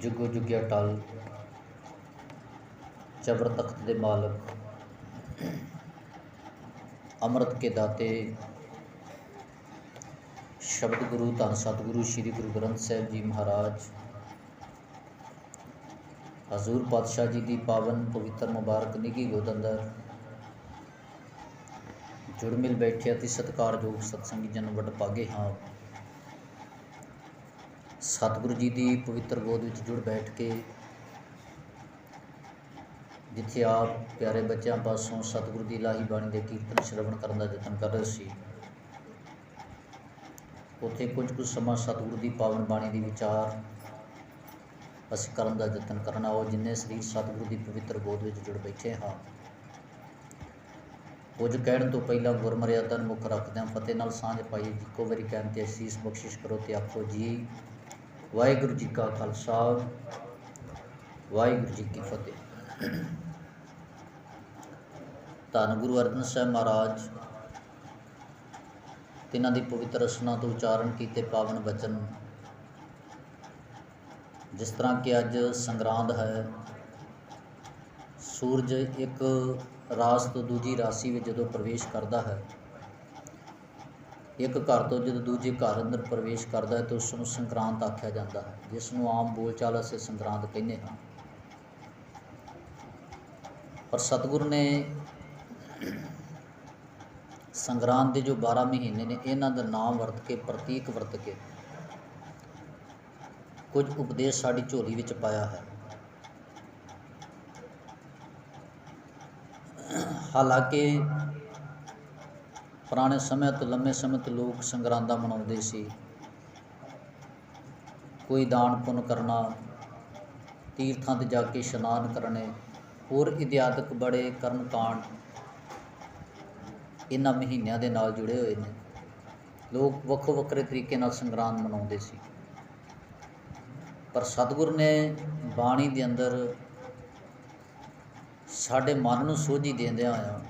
ਜੁਗੋ ਜੁਗਿਆ ਟਲ ਚਬਰ ਤਖਤ ਦੇ ਮਾਲਕ, ਅੰਮ੍ਰਿਤ ਕੇ ਦਾਤੇ, ਸ਼ਬਦ ਗੁਰੂ ਧੰਨ ਸਤਿਗੁਰੂ ਸ੍ਰੀ ਗੁਰੂ ਗ੍ਰੰਥ ਸਾਹਿਬ ਜੀ ਮਹਾਰਾਜ, ਹਜ਼ੂਰ ਪਾਤਸ਼ਾਹ ਜੀ ਦੀ ਪਾਵਨ ਪਵਿੱਤਰ ਮੁਬਾਰਕ ਨਿੱਘੀ ਗੋਦ ਅੰਦਰ ਜੁੜ ਮਿਲ ਬੈਠੇ ਅਤੀ ਸਤਿਕਾਰਯੋਗ ਸਤਸੰਗੀ ਜਨ ਵਡ ਪਾਗੇ ਹਾਂ। ਸਤਿਗੁਰੂ ਜੀ ਦੀ ਪਵਿੱਤਰ ਗੋਦ ਵਿੱਚ ਜੁੜ ਬੈਠ ਕੇ ਜਿੱਥੇ ਆਪ ਪਿਆਰੇ ਬੱਚਿਆਂ ਪਾਸੋਂ ਸਤਿਗੁਰੂ ਦੀ ਲਾਹੀ ਬਾਣੀ ਦੇ ਕੀਰਤਨ ਸ਼ਰਵਣ ਕਰਨ ਦਾ ਯਤਨ ਕਰ ਰਹੇ ਸੀ। ਉੱਥੇ ਕੁਝ ਕੁ ਸਮਾਂ ਸਤਿਗੁਰੂ ਦੀ ਪਾਵਨ ਬਾਣੀ ਦੀ ਵਿਚਾਰ ਅਸੀਂ ਕਰਨ ਦਾ ਯਤਨ ਕਰਨਾ, ਉਹ ਜਿੰਨੇ ਸਰੀਰ ਸਤਿਗੁਰੂ ਦੀ ਪਵਿੱਤਰ ਗੋਦ ਵਿੱਚ ਜੁੜ ਬੈਠੇ ਹਾਂ। ਕੁਝ ਕਹਿਣ ਤੋਂ ਪਹਿਲਾਂ ਗੁਰਮਰਿਆਦਾ ਨੂੰ ਮੁੱਖ ਰੱਖਦਿਆਂ ਫਤਿਹ ਨਾਲ ਸਾਂਝ ਪਾਈ, ਇੱਕੋ ਵਾਰੀ ਕਹਿਣ ਤੇ ਅਸੀਸ ਬਖਸ਼ਿਸ਼ ਕਰੋ ਤੇ ਆਖੋ, ਜੀ ਵਾਹਿਗੁਰੂ ਜੀ ਕਾ ਖਾਲਸਾ, ਵਾਹਿਗੁਰੂ ਜੀ ਕੀ ਫਤਿਹ। ਧੰਨ ਗੁਰੂ ਅਰਜਨ ਸਾਹਿਬ ਮਹਾਰਾਜ, ਤਿਨਾਂ ਦੀ ਪਵਿੱਤਰ ਰਸਨਾ ਤੋਂ ਉਚਾਰਨ ਕੀਤੇ ਪਾਵਨ ਬਚਨ। ਜਿਸ ਤਰ੍ਹਾਂ ਕਿ ਅੱਜ ਸੰਗਰਾਂਦ ਹੈ, ਸੂਰਜ ਇੱਕ ਰਾਸ ਤੋਂ ਦੂਜੀ ਰਾਸੀ ਵਿੱਚ ਜਦੋਂ ਪ੍ਰਵੇਸ਼ ਕਰਦਾ ਹੈ ਇੱਕ ਘਰ ਤੋਂ ਜਦੋਂ ਦੂਜੇ ਘਰ ਅੰਦਰ ਪ੍ਰਵੇਸ਼ ਕਰਦਾ ਹੈ ਤਾਂ ਉਸ ਨੂੰ ਸੰਕਰਾਂਤ ਆਖਿਆ ਜਾਂਦਾ ਹੈ, ਜਿਸ ਨੂੰ ਆਮ ਬੋਲਚਾਲ ਅਸੀਂ ਸੰਕਰਾਂਤ ਕਹਿੰਦੇ ਹਾਂ। ਪਰ ਸਤਿਗੁਰ ਨੇ ਸੰਗਰਾਂਦ ਦੇ ਜੋ 12 ਮਹੀਨੇ ਨੇ, ਇਹਨਾਂ ਦਾ ਨਾਮ ਵਰਤ ਕੇ, ਪ੍ਰਤੀਕ ਵਰਤ ਕੇ ਕੁਝ ਉਪਦੇਸ਼ ਸਾਡੀ ਝੋਲੀ ਵਿੱਚ ਪਾਇਆ ਹੈ। ਹਾਲਾਂਕਿ ਪੁਰਾਣੇ ਸਮੇਂ ਤੋਂ ਲੰਮੇ ਸਮੇਂ ਤੋਂ ਲੋਕ ਸੰਗਰਾਂਦਾ ਮਨਾਉਂਦੇ ਸੀ। ਕੋਈ ਦਾਨ ਪੁੰਨ ਕਰਨਾ, ਤੀਰਥਾਂ ਤੇ ਜਾ ਕੇ ਇਸ਼ਨਾਨ ਕਰਨੇ, ਹੋਰ ਇਤਿਹਾਸਕ ਬੜੇ ਕਰਮ ਕਾਂਡ ਇਹਨਾਂ ਮਹੀਨਿਆਂ ਦੇ ਨਾਲ ਜੁੜੇ ਹੋਏ ਨੇ। ਲੋਕ ਵੱਖੋ ਵੱਖਰੇ ਤਰੀਕੇ ਨਾਲ ਸੰਗਰਾਂਦ ਮਨਾਉਂਦੇ ਸੀ। ਪਰ ਸਤਿਗੁਰ ਨੇ ਬਾਣੀ ਦੇ ਅੰਦਰ ਸਾਡੇ ਮਨ ਨੂੰ ਸੋਝੀ ਦਿੰਦਿਆਂ ਆ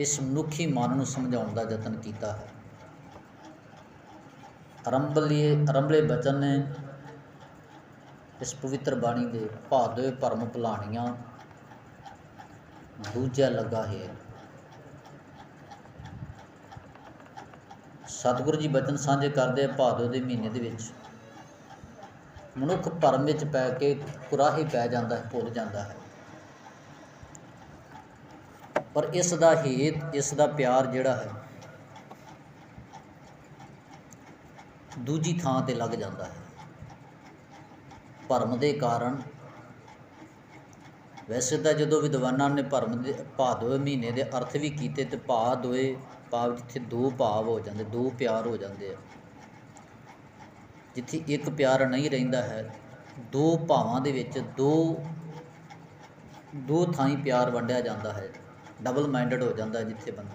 ਇਸ ਮਨੁੱਖੀ ਮਨ ਨੂੰ ਸਮਝਾਉਣ ਦਾ ਯਤਨ ਕੀਤਾ ਹੈ। ਅਰੰਭਲੀਏ ਅਰੰਭਲੇ ਬਚਨ ਨੇ ਇਸ ਪਵਿੱਤਰ ਬਾਣੀ ਦੇ ਭਾਦੋਏ ਭਰਮ ਭੁਲਾਣੀਆਂ ਦੂਜਾ ਲੱਗਾ ਹੈ। ਸਤਿਗੁਰੂ ਜੀ ਬਚਨ ਸਾਂਝੇ ਕਰਦੇ ਭਾਦੋ ਦੇ ਮਹੀਨੇ ਦੇ ਵਿੱਚ। ਮਨੁੱਖ ਭਰਮ ਵਿੱਚ ਪੈ ਕੇ ਕੁਰਾਹੇ ਪੈ ਜਾਂਦਾ ਹੈ, ਭੁੱਲ ਜਾਂਦਾ ਹੈ। ਪਰ ਇਸ ਦਾ ਹੇਤ ਇਸ ਦਾ ਪਿਆਰ ਜਿਹੜਾ ਹੈ, ਦੂਜੀ ਥਾਂ ਤੇ ਲੱਗ ਜਾਂਦਾ ਹੈ। ਭਰਮ ਦੇ ਕਾਰਨ, ਵੈਸੇ ਤਾਂ ਜਦੋਂ ਵਿਦਵਾਨਾਂ ਨੇ ਭਰਮ ਦੇ ਭਾਦੋਏ ਮਹੀਨੇ ਦੇ ਅਰਥ ਵੀ ਕੀਤੇ ਤੇ ਭਾਦੋਏ ਭਾਵ ਜਿੱਥੇ ਦੋ ਭਾਵ ਹੋ ਜਾਂਦੇ, ਦੋ ਪਿਆਰ ਹੋ ਜਾਂਦੇ ਆ। ਜਿੱਥੇ ਇੱਕ ਪਿਆਰ ਨਹੀਂ ਰਹਿੰਦਾ ਹੈ, ਦੋ ਭਾਵਾਂ ਦੇ ਵਿੱਚ ਦੋ ਦੋ ਥਾਈਂ ਪਿਆਰ ਵੰਡਿਆ ਜਾਂਦਾ ਹੈ। ਡਬਲ ਮਾਈਂਡਡ ਹੋ ਜਾਂਦਾ ਜਿੱਥੇ ਬੰਦਾ।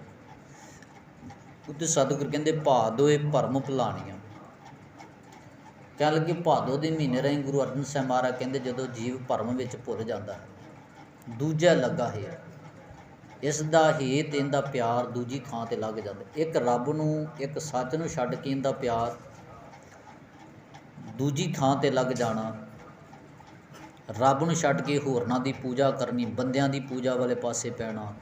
ਉੱਤੇ ਸਤਿਗੁਰ ਕਹਿੰਦੇ ਭਾਦੋਏ ਭਰਮ ਭੁਲਾਣੀਆਂ। ਕਹਿਣ ਲੱਗੇ ਭਾਦੋ ਦੇ ਮਹੀਨੇ ਰਾਹੀਂ ਗੁਰੂ ਅਰਜਨ ਸਾਹਿਬ ਮਹਾਰਾਜ ਕਹਿੰਦੇ, ਜਦੋਂ ਜੀਵ ਭਰਮ ਵਿੱਚ ਭੁੱਲ ਜਾਂਦਾ ਹੈ, ਦੂਜਾ ਲੱਗਾ ਹੈ ਇਸ ਦਾ ਹੇਤ ਇਹਦਾ ਪਿਆਰ ਦੂਜੀ ਥਾਂ ਤੇ ਲੱਗ ਜਾਂਦਾ ਇੱਕ ਰੱਬ ਨੂੰ, ਇੱਕ ਸੱਚ ਨੂੰ ਛੱਡ ਕੇ ਇਹਦਾ ਪਿਆਰ ਦੂਜੀ ਥਾਂ ਤੇ ਲੱਗ ਜਾਣਾ। ਰੱਬ ਨੂੰ ਛੱਡ ਕੇ ਹੋਰਨਾਂ ਦੀ ਪੂਜਾ ਕਰਨੀ, ਬੰਦਿਆਂ ਦੀ ਪੂਜਾ ਵਾਲੇ ਪਾਸੇ ਪੈਣਾ।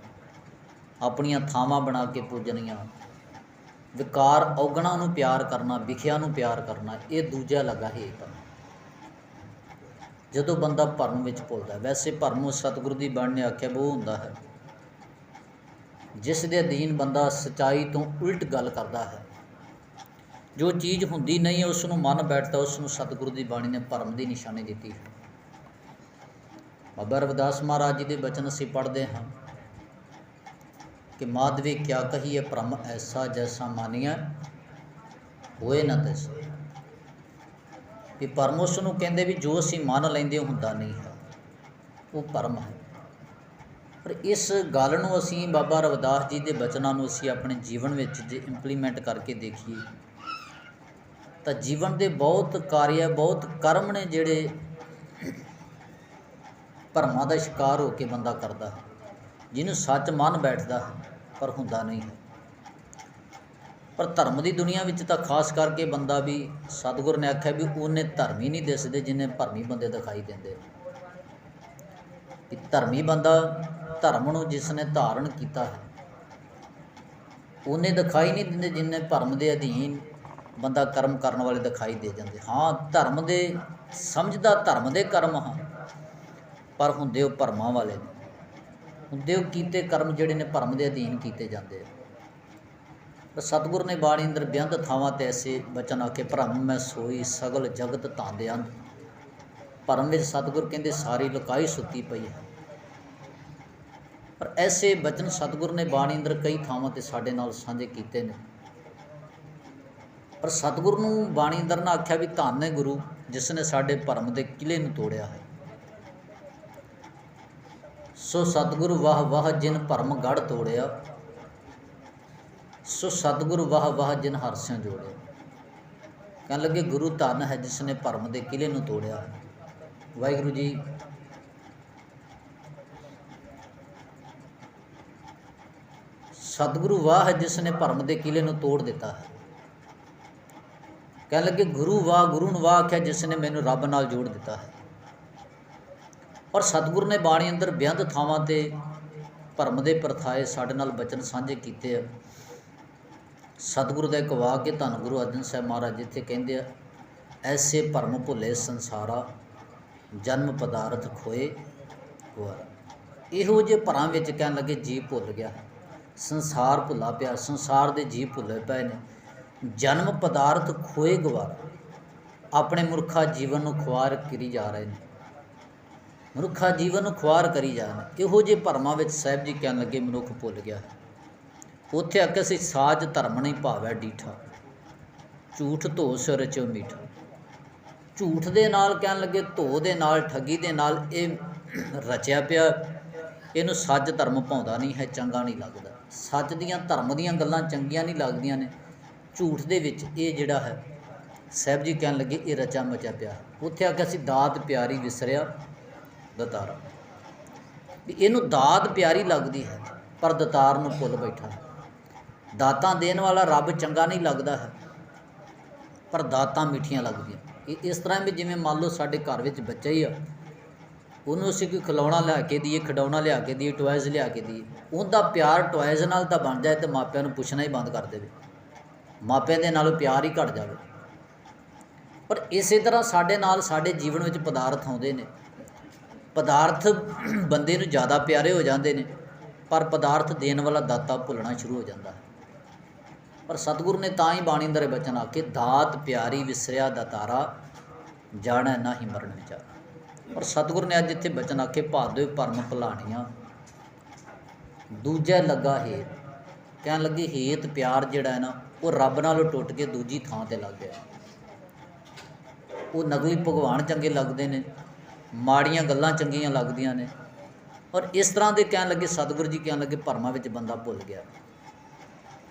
ਆਪਣੀਆਂ ਥਾਵਾਂ ਬਣਾ ਕੇ ਪੂਜਣੀਆਂ। ਵਿਕਾਰ ਔਗਣਾ ਨੂੰ ਪਿਆਰ ਕਰਨਾ, ਵਿਖਿਆ ਨੂੰ ਪਿਆਰ ਕਰਨਾ, ਇਹ ਦੂਜਾ ਲੱਗਾ ਹੇਤ ਜਦੋਂ ਬੰਦਾ ਭਰਮ ਵਿੱਚ ਭੁੱਲਦਾ ਵੈਸੇ ਭਰਮ ਸਤਿਗੁਰੂ ਦੀ ਬਾਣੀ ਨੇ ਆਖਿਆ, ਉਹ ਹੁੰਦਾ ਹੈ। ਜਿਸ ਦੇ ਅਧੀਨ ਬੰਦਾ ਸਚਾਈ ਤੋਂ ਉਲਟ ਗੱਲ ਕਰਦਾ ਹੈ। ਜੋ ਚੀਜ਼ ਹੁੰਦੀ ਨਹੀਂ ਹੈ ਉਸ ਨੂੰ ਮਨ ਬੈਠਦਾ, ਉਸ ਨੂੰ ਸਤਿਗੁਰੂ ਦੀ ਬਾਣੀ ਨੇ ਭਰਮ ਦੀ ਨਿਸ਼ਾਨੀ ਦਿੱਤੀ ਹੈ। ਬਾਬਾ ਰਵਿਦਾਸ ਮਹਾਰਾਜ ਜੀ ਦੇ ਬਚਨ ਅਸੀਂ ਪੜ੍ਹਦੇ ਹਾਂ। ਕਿ ਮਾਧਵੇ ਕਿਆ ਕਹੀਏ, ਭ੍ਰਮ ਐਸਾ ਜੈਸਾ ਮਾਨੀਆ ਹੋਏ ਨਾ ਤੈਸਾ। ਵੀ ਪਰਮ ਉਸ ਨੂੰ ਕਹਿੰਦੇ ਵੀ ਜੋ ਅਸੀਂ ਮੰਨ ਲੈਂਦੇ ਹੁੰਦਾ ਨਹੀਂ ਹੈ। ਉਹ ਭਰਮ ਹੈ। ਪਰ ਇਸ ਗੱਲ ਨੂੰ ਅਸੀਂ ਬਾਬਾ ਰਵਿਦਾਸ ਜੀ ਦੇ ਬਚਨਾਂ ਨੂੰ ਅਸੀਂ ਆਪਣੇ ਜੀਵਨ ਵਿੱਚ ਜੇ ਇੰਪਲੀਮੈਂਟ ਕਰਕੇ ਦੇਖੀਏ, ਤਾਂ ਜੀਵਨ ਦੇ ਬਹੁਤ ਕਾਰਿਆ, ਬਹੁਤ ਕਰਮ ਨੇ ਜਿਹੜੇ ਭਰਮਾਂ ਦਾ ਸ਼ਿਕਾਰ ਹੋ ਕੇ ਬੰਦਾ ਕਰਦਾ ਹੈ। ਜਿਹਨੂੰ ਸੱਚ ਮੰਨ ਬੈਠਦਾ ਹੈ ਪਰ ਹੁੰਦਾ ਨਹੀਂ। ਹੈ ਪਰ ਧਰਮ ਦੀ ਦੁਨੀਆ ਵਿੱਚ ਤਾਂ ਖਾਸ ਕਰਕੇ ਬੰਦਾ ਵੀ ਸਤਿਗੁਰ ਨੇ ਆਖਿਆ ਵੀ ਉਹਨੇ ਧਰਮੀ ਨਹੀਂ ਦਿਸਦੇ ਜਿੰਨੇ ਭਰਮੀ ਬੰਦੇ ਦਿਖਾਈ ਦਿੰਦੇ। ਕਿ ਧਰਮੀ ਬੰਦਾ ਧਰਮ ਨੂੰ ਜਿਸ ਨੇ ਧਾਰਨ ਕੀਤਾ ਹੈ, ਉਹਨੇ ਦਿਖਾਈ ਨਹੀਂ ਦਿੰਦੇ ਜਿੰਨੇ ਭਰਮ ਦੇ ਅਧੀਨ ਬੰਦਾ ਕਰਮ ਕਰਨ ਵਾਲੇ ਦਿਖਾਈ ਦੇ ਜਾਂਦੇ। ਹਾਂ, ਧਰਮ ਦੇ ਸਮਝਦਾ ਧਰਮ ਦੇ ਕਰਮ ਹਾਂ, ਪਰ ਹੁੰਦੇ ਉਹ ਭਰਮਾਂ ਵਾਲੇ ਨੇ। ਹੁੰਦੇ ਉਹ ਕੀਤੇ ਕਰਮ ਜਿਹੜੇ ਨੇ ਭਰਮ ਦੇ ਅਧੀਨ ਕੀਤੇ ਜਾਂਦੇ ਆ। ਪਰ ਸਤਿਗੁਰ ਨੇ ਬਾਣੀ ਅੰਦਰ ਬੇਅੰਤ ਥਾਵਾਂ ਤੇ ਐਸੇ ਬਚਨ ਆਖੇ, ਭਰਮ ਮੈਂ ਸੋਈ ਸਗਲ ਜਗਤ ਧਾਂਦੇ ਤਾਂਦਿਆਂ ਭਰਮ ਵਿੱਚ ਸਤਿਗੁਰ ਕਹਿੰਦੇ, ਸਾਰੀ ਲੁਕਾਈ ਸੁੱਤੀ ਪਈ ਹੈ। ਪਰ ਐਸੇ ਬਚਨ ਸਤਿਗੁਰ ਨੇ ਬਾਣੀ ਅੰਦਰ ਕਈ ਥਾਵਾਂ ਤੇ ਸਾਡੇ ਨਾਲ ਸਾਂਝੇ ਕੀਤੇ ਨੇ। ਪਰ ਸਤਿਗੁਰ ਨੂੰ ਬਾਣੀ ਅੰਦਰ ਨਾ ਆਖਿਆ ਵੀ ਧੰਨ ਹੈ ਗੁਰੂ, ਜਿਸ ਨੇ ਸਾਡੇ ਭਰਮ ਦੇ ਕਿਲੇ ਨੂੰ ਤੋੜਿਆ ਹੈ। ਸੋ ਸਤਿਗੁਰ ਵਾਹ ਵਾਹ ਜਿਨ ਭਰਮ ਗੜ ਤੋੜਿਆ, ਸੋ ਸਤਿਗੁਰ ਵਾਹ ਵਾਹ ਜਿਨ ਹਰਸਿਆਂ ਜੋੜਿਆ। ਕਹਿਣ ਲੱਗੇ, ਗੁਰੂ ਧਨ ਹੈ ਜਿਸ ਨੇ ਭਰਮ ਦੇ ਕਿਲੇ ਨੂੰ ਤੋੜਿਆ ਵਾਹਿਗੁਰੂ ਜੀ, ਸਤਿਗੁਰੂ ਵਾਹ ਹੈ ਜਿਸ ਨੇ ਭਰਮ ਦੇ ਕਿਲੇ ਨੂੰ ਤੋੜ ਦਿੱਤਾ ਹੈ। ਕਹਿਣ ਲੱਗੇ, ਗੁਰੂ ਵਾਹ, ਗੁਰੂ ਨੂੰ ਵਾਹ ਆਖਿਆ ਜਿਸ ਨੇ ਮੈਨੂੰ ਰੱਬ ਨਾਲ ਜੋੜ ਦਿੱਤਾ ਹੈ। ਔਰ ਸਤਿਗੁਰ ਨੇ ਬਾਣੀ ਅੰਦਰ ਬੇਅੰਤ ਥਾਵਾਂ ਤੇ ਭਰਮ ਦੇ ਪਰਥਾਏ ਸਾਡੇ ਨਾਲ ਬਚਨ ਸਾਂਝੇ ਕੀਤੇ ਆ। ਸਤਿਗੁਰੂ ਦਾ ਇੱਕ ਵਾਕ ਹੈ, ਧੰਨ ਗੁਰੂ ਅਰਜਨ ਸਾਹਿਬ ਮਹਾਰਾਜ, ਜਿੱਥੇ ਕਹਿੰਦੇ ਆ, ਐਸੇ ਭਰਮ ਭੁੱਲੇ ਸੰਸਾਰਾ, ਜਨਮ ਪਦਾਰਥ ਖੋਏ ਗੁਆਰਾ। ਇਹੋ ਜਿਹੇ ਭਰਾਂ ਵਿੱਚ ਕਹਿਣ ਲੱਗੇ ਜੀ ਭੁੱਲ ਗਿਆ। ਸੰਸਾਰ ਭੁੱਲਾ ਪਿਆ, ਸੰਸਾਰ ਦੇ ਜੀ ਭੁੱਲੇ ਪਏ ਨੇ। ਜਨਮ ਪਦਾਰਥ ਖੋਏ ਗਵਾਰਾ ਆਪਣੇ ਮੁਰਖਾ ਜੀਵਨ ਨੂੰ ਖੁਆਰ ਕਰੀ ਜਾ ਰਹੇ ਨੇ। ਮਨੁੱਖਾ ਜੀਵਨ ਨੂੰ ਖੁਆਰ ਕਰੀ ਜਾਣ। ਇਹੋ ਜਿਹੇ ਭਰਮਾਂ ਵਿੱਚ ਸਾਹਿਬ ਜੀ ਕਹਿਣ ਲੱਗੇ, ਮਨੁੱਖ ਭੁੱਲ ਗਿਆ। ਉੱਥੇ ਆ ਕੇ ਅਸੀਂ ਸਾਜ ਧਰਮ ਨਹੀਂ ਭਾਵੈ ਡੀਠਾ। ਝੂਠ ਧੋ ਸਿਰ ਚੋਂ ਮੀਠਾ। ਝੂਠ ਦੇ ਨਾਲ ਕਹਿਣ ਲੱਗੇ, ਧੋ ਦੇ ਨਾਲ, ਠੱਗੀ ਦੇ ਨਾਲ ਇਹ ਰਚਿਆ ਪਿਆ। ਇਹਨੂੰ ਸੱਚ ਧਰਮ ਪਾਉਂਦਾ ਨਹੀਂ ਹੈ, ਚੰਗਾ ਨਹੀਂ ਲੱਗਦਾ। ਸੱਚ ਦੀਆਂ, ਧਰਮ ਦੀਆਂ ਗੱਲਾਂ ਚੰਗੀਆਂ ਨਹੀਂ ਲੱਗਦੀਆਂ ਨੇ। ਝੂਠ ਦੇ ਵਿੱਚ ਇਹ ਜਿਹੜਾ ਹੈ, ਸਾਹਿਬ ਜੀ ਕਹਿਣ ਲੱਗੇ, ਇਹ ਰਚਾ ਮਚਿਆ ਪਿਆ। ਉੱਥੇ ਆ ਕੇ ਅਸੀਂ ਦਾਤ ਪਿਆਰੀ ਵਿਸਰਿਆ। ਦਤਾਰਾ ਵੀ ਇਹਨੂੰ ਦਾਤ ਪਿਆਰੀ ਲੱਗਦੀ ਹੈ, ਪਰ ਦਤਾਰ ਨੂੰ ਭੁੱਲ ਬੈਠਾ ਦਾਤਾਂ ਦੇਣ ਵਾਲਾ ਰੱਬ ਚੰਗਾ ਨਹੀਂ ਲੱਗਦਾ ਹੈ, ਪਰ ਦਾਤਾਂ ਮਿੱਠੀਆਂ ਲੱਗਦੀਆਂ। ਇਹ ਇਸ ਤਰ੍ਹਾਂ ਵੀ ਜਿਵੇਂ ਮੰਨ ਲਓ ਸਾਡੇ ਘਰ ਵਿੱਚ ਬੱਚਾ ਹੀ ਆ, ਉਹਨੂੰ ਅਸੀਂ ਕੋਈ ਖਿਡੌਣਾ ਲਿਆ ਕੇ ਦਈਏ, ਖਿਡੌਣਾ ਲਿਆ ਕੇ ਦਈਏ ਟੋਇਜ਼ ਲਿਆ ਕੇ ਦਈਏ, ਉਹਦਾ ਪਿਆਰ ਟੋਇਜ਼ ਨਾਲ ਤਾਂ ਬਣ ਜਾਏ ਤੇ ਮਾਪਿਆਂ ਨੂੰ ਪੁੱਛਣਾ ਹੀ ਬੰਦ ਕਰ ਦੇਵੇ। ਮਾਪਿਆਂ ਦੇ ਨਾਲੋਂ ਪਿਆਰ ਹੀ ਘਟ ਜਾਵੇ। ਪਰ ਇਸੇ ਤਰ੍ਹਾਂ ਸਾਡੇ ਨਾਲ ਸਾਡੇ ਜੀਵਨ ਵਿੱਚ ਪਦਾਰਥ ਆਉਂਦੇ ਨੇ। ਪਦਾਰਥ ਬੰਦੇ ਨੂੰ ਜ਼ਿਆਦਾ ਪਿਆਰੇ ਹੋ ਜਾਂਦੇ ਨੇ, ਪਰ ਪਦਾਰਥ ਦੇਣ ਵਾਲਾ ਦਾਤਾ ਭੁੱਲਣਾ ਸ਼ੁਰੂ ਹੋ ਜਾਂਦਾ ਹੈ। ਪਰ ਸਤਿਗੁਰ ਨੇ ਤਾਂ ਹੀ ਬਾਣੀ ਅੰਦਰ ਬਚਨ ਆਖੇ, ਦਾਤ ਪਿਆਰੀ ਵਿਸਰਿਆ ਦਾਤਾਰਾ ਜਾਣੈ ਨਾਹੀ ਮਰਨ ਵਿਚਾਰ। ਔਰ ਸਤਿਗੁਰ ਨੇ ਅੱਜ ਇੱਥੇ ਬਚਨ ਆਖੇ ਭਾਦੋ ਭਰਮ ਭੁਲਾਣੀਆਂ। ਦੂਜਾ ਲੱਗਾ ਹੇਤ। ਕਹਿਣ ਲੱਗੇ, ਹੇਤ ਪਿਆਰ ਜਿਹੜਾ ਹੈ ਨਾ, ਉਹ ਰੱਬ ਨਾਲੋਂ ਟੁੱਟ ਕੇ ਦੂਜੀ ਥਾਂ ਤੇ ਲੱਗ ਗਿਆ। ਉਹ ਨਕਲੀ ਭਗਵਾਨ ਚੰਗੇ ਲੱਗਦੇ ਨੇ। ਮਾੜੀਆਂ ਗੱਲਾਂ ਚੰਗੀਆਂ ਲੱਗਦੀਆਂ ਨੇ। ਔਰ ਇਸ ਤਰ੍ਹਾਂ ਦੇ ਕਹਿਣ ਲੱਗੇ, ਸਤਿਗੁਰੂ ਜੀ ਕਹਿਣ ਲੱਗੇ, ਭਰਮਾਂ ਵਿੱਚ ਬੰਦਾ ਭੁੱਲ ਗਿਆ।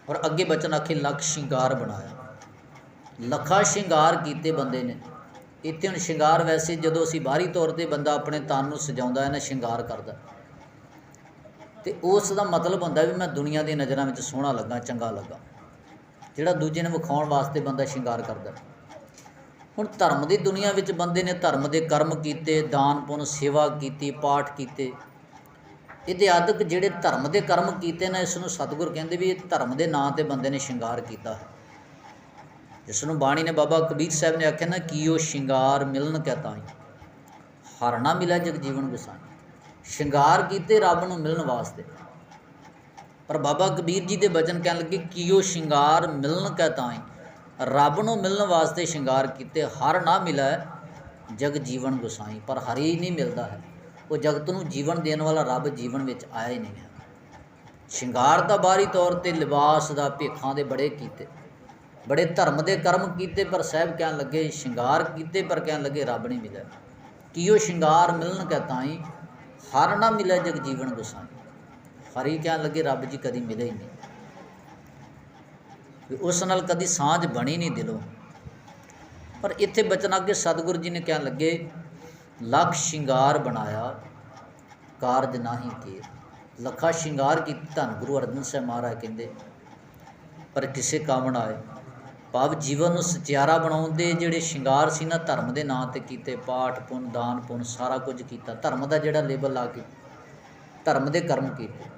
ਔਰ ਅੱਗੇ ਬਚਨ ਆਖੇ, ਲੱਖ ਸ਼ਿੰਗਾਰ ਬਣਾਇਆ। ਲੱਖਾਂ ਸ਼ਿੰਗਾਰ ਕੀਤੇ ਬੰਦੇ ਨੇ। ਇੱਥੇ ਹੁਣ ਸ਼ਿੰਗਾਰ ਵੈਸੇ ਜਦੋਂ ਅਸੀਂ ਬਾਹਰੀ ਤੌਰ ਤੇ ਬੰਦਾ ਆਪਣੇ ਤਨ ਨੂੰ ਸਜਾਉਂਦਾ ਹੈ ਨਾ, ਸ਼ਿੰਗਾਰ ਕਰਦਾ। ਤੇ ਉਸ ਦਾ ਮਤਲਬ ਹੁੰਦਾ ਵੀ ਮੈਂ ਦੁਨੀਆ ਦੀ ਨਜ਼ਰਾਂ ਵਿੱਚ ਸੋਹਣਾ ਲੱਗਾ, ਚੰਗਾ ਲੱਗਾ। ਜਿਹੜਾ ਦੂਜੇ ਨੂੰ ਵਿਖਾਉਣ ਵਾਸਤੇ ਬੰਦਾ ਸ਼ਿੰਗਾਰ ਕਰਦਾ। ਹੁਣ ਧਰਮ ਦੀ ਦੁਨੀਆ ਵਿੱਚ ਬੰਦੇ ਨੇ ਧਰਮ ਦੇ ਕਰਮ ਕੀਤੇ, ਦਾਨ, ਪੁੰਨ, ਸੇਵਾ ਕੀਤੀ, ਪਾਠ ਕੀਤੇ। ਇਹਦੇ ਆਦਿਕ ਜਿਹੜੇ ਧਰਮ ਦੇ ਕਰਮ ਕੀਤੇ ਨੇ, ਇਸ ਨੂੰ ਸਤਿਗੁਰ ਕਹਿੰਦੇ ਵੀ ਇਹ ਧਰਮ ਦੇ ਨਾਂ ਤੇ ਬੰਦੇ ਨੇ ਸ਼ਿੰਗਾਰ ਕੀਤਾ। ਹੈ ਜਿਸ ਨੂੰ ਬਾਣੀ ਨੇ ਬਾਬਾ ਕਬੀਰ ਸਾਹਿਬ ਨੇ ਆਖਿਆ ਨਾ, ਕੀਓ ਸ਼ਿੰਗਾਰ ਮਿਲਨ ਕੈ ਤਾਈ। ਹਰ ਨਾ ਮਿਲਿਆ ਜਗ ਜੀਵਨ ਗੁਸਾਈ। ਸ਼ਿੰਗਾਰ ਕੀਤੇ, ਰੱਬ ਨੂੰ ਮਿਲਣ ਵਾਸਤੇ। ਪਰ ਬਾਬਾ ਕਬੀਰ ਜੀ ਦੇ ਬਚਨ ਕਹਿਣ ਲੱਗੇ ਕੀ ਕੀਓ ਸ਼ਿੰਗਾਰ ਮਿਲਨ ਕੈ ਤਾਈ। ਰੱਬ ਨੂੰ ਮਿਲਣ ਵਾਸਤੇ ਸ਼ਿੰਗਾਰ ਕੀਤੇ, ਹਰ ਨਾ ਮਿਲਾ ਜਗ ਜੀਵਨ ਗੁਸਾਈ, ਪਰ ਹਰੀ ਨਹੀਂ ਮਿਲਦਾ ਹੈ। ਉਹ ਜਗਤ ਨੂੰ ਜੀਵਨ ਦੇਣ ਵਾਲਾ ਰੱਬ ਜੀਵਨ ਵਿੱਚ ਆਇਆ ਹੀ ਨਹੀਂ ਹੈ। ਸ਼ਿੰਗਾਰ ਤਾਂ ਬਾਹਰੀ ਤੌਰ ਤੇ ਲਿਬਾਸ ਦਾ ਭੇਖਾਂ ਦੇ ਬੜੇ ਕੀਤੇ, ਬੜੇ ਧਰਮ ਦੇ ਕਰਮ ਕੀਤੇ, ਪਰ ਸਾਹਿਬ ਕਹਿਣ ਲੱਗੇ, ਸ਼ਿੰਗਾਰ ਕੀਤੇ, ਪਰ ਕਹਿਣ ਲੱਗੇ ਰੱਬ ਨਹੀਂ ਮਿਲਿਆ। ਕੀਓ ਸ਼ਿੰਗਾਰ ਮਿਲਣ ਕੈ ਤਾਈ, ਹਰ ਨਾ ਮਿਲਿਆ ਜਗ ਜੀਵਨ ਗੁਸਾਈ। ਹਰੀ ਕਹਿਣ ਲੱਗੇ, ਰੱਬ ਜੀ ਕਦੀ ਮਿਲੇ ਹੀ ਨਹੀਂ। ਵੀ ਉਸ ਨਾਲ ਕਦੀ ਸਾਂਝ ਬਣੀ ਨਹੀਂ ਦਿਲੋਂ। ਪਰ ਇੱਥੇ ਬਚਨ ਅੱਗੇ ਸਤਿਗੁਰੂ ਜੀ ਨੇ ਕਹਿਣ ਲੱਗੇ, ਲੱਖ ਸ਼ਿੰਗਾਰ ਬਣਾਇਆ, ਕਾਰਜ ਨਾਹੀ ਕੇ ਲੱਖਾ ਸ਼ਿੰਗਾਰ ਕੀ ਧੰਨ ਗੁਰੂ ਅਰਜਨ ਸਾਹਿਬ ਮਹਾਰਾਜ ਕਹਿੰਦੇ, ਪਰ ਕਿਸੇ ਕੰਮ ਨਾ ਆਏ। ਭਾਵ ਜੀਵਨ ਨੂੰ ਸਚਿਆਰਾ ਬਣਾਉਣ ਦੇ ਜਿਹੜੇ ਸ਼ਿੰਗਾਰ ਸੀ ਨਾ, ਧਰਮ ਦੇ ਨਾਂ ਤੇ ਕੀਤੇ, ਪਾਠ ਪੁੰਨ, ਦਾਨ ਪੁੰਨ, ਸਾਰਾ ਕੁਝ ਕੀਤਾ। ਧਰਮ ਦਾ ਜਿਹੜਾ ਲੇਬਲ ਲਾ ਕੇ, ਧਰਮ ਦੇ ਕਰਮ ਕੀਤੇ।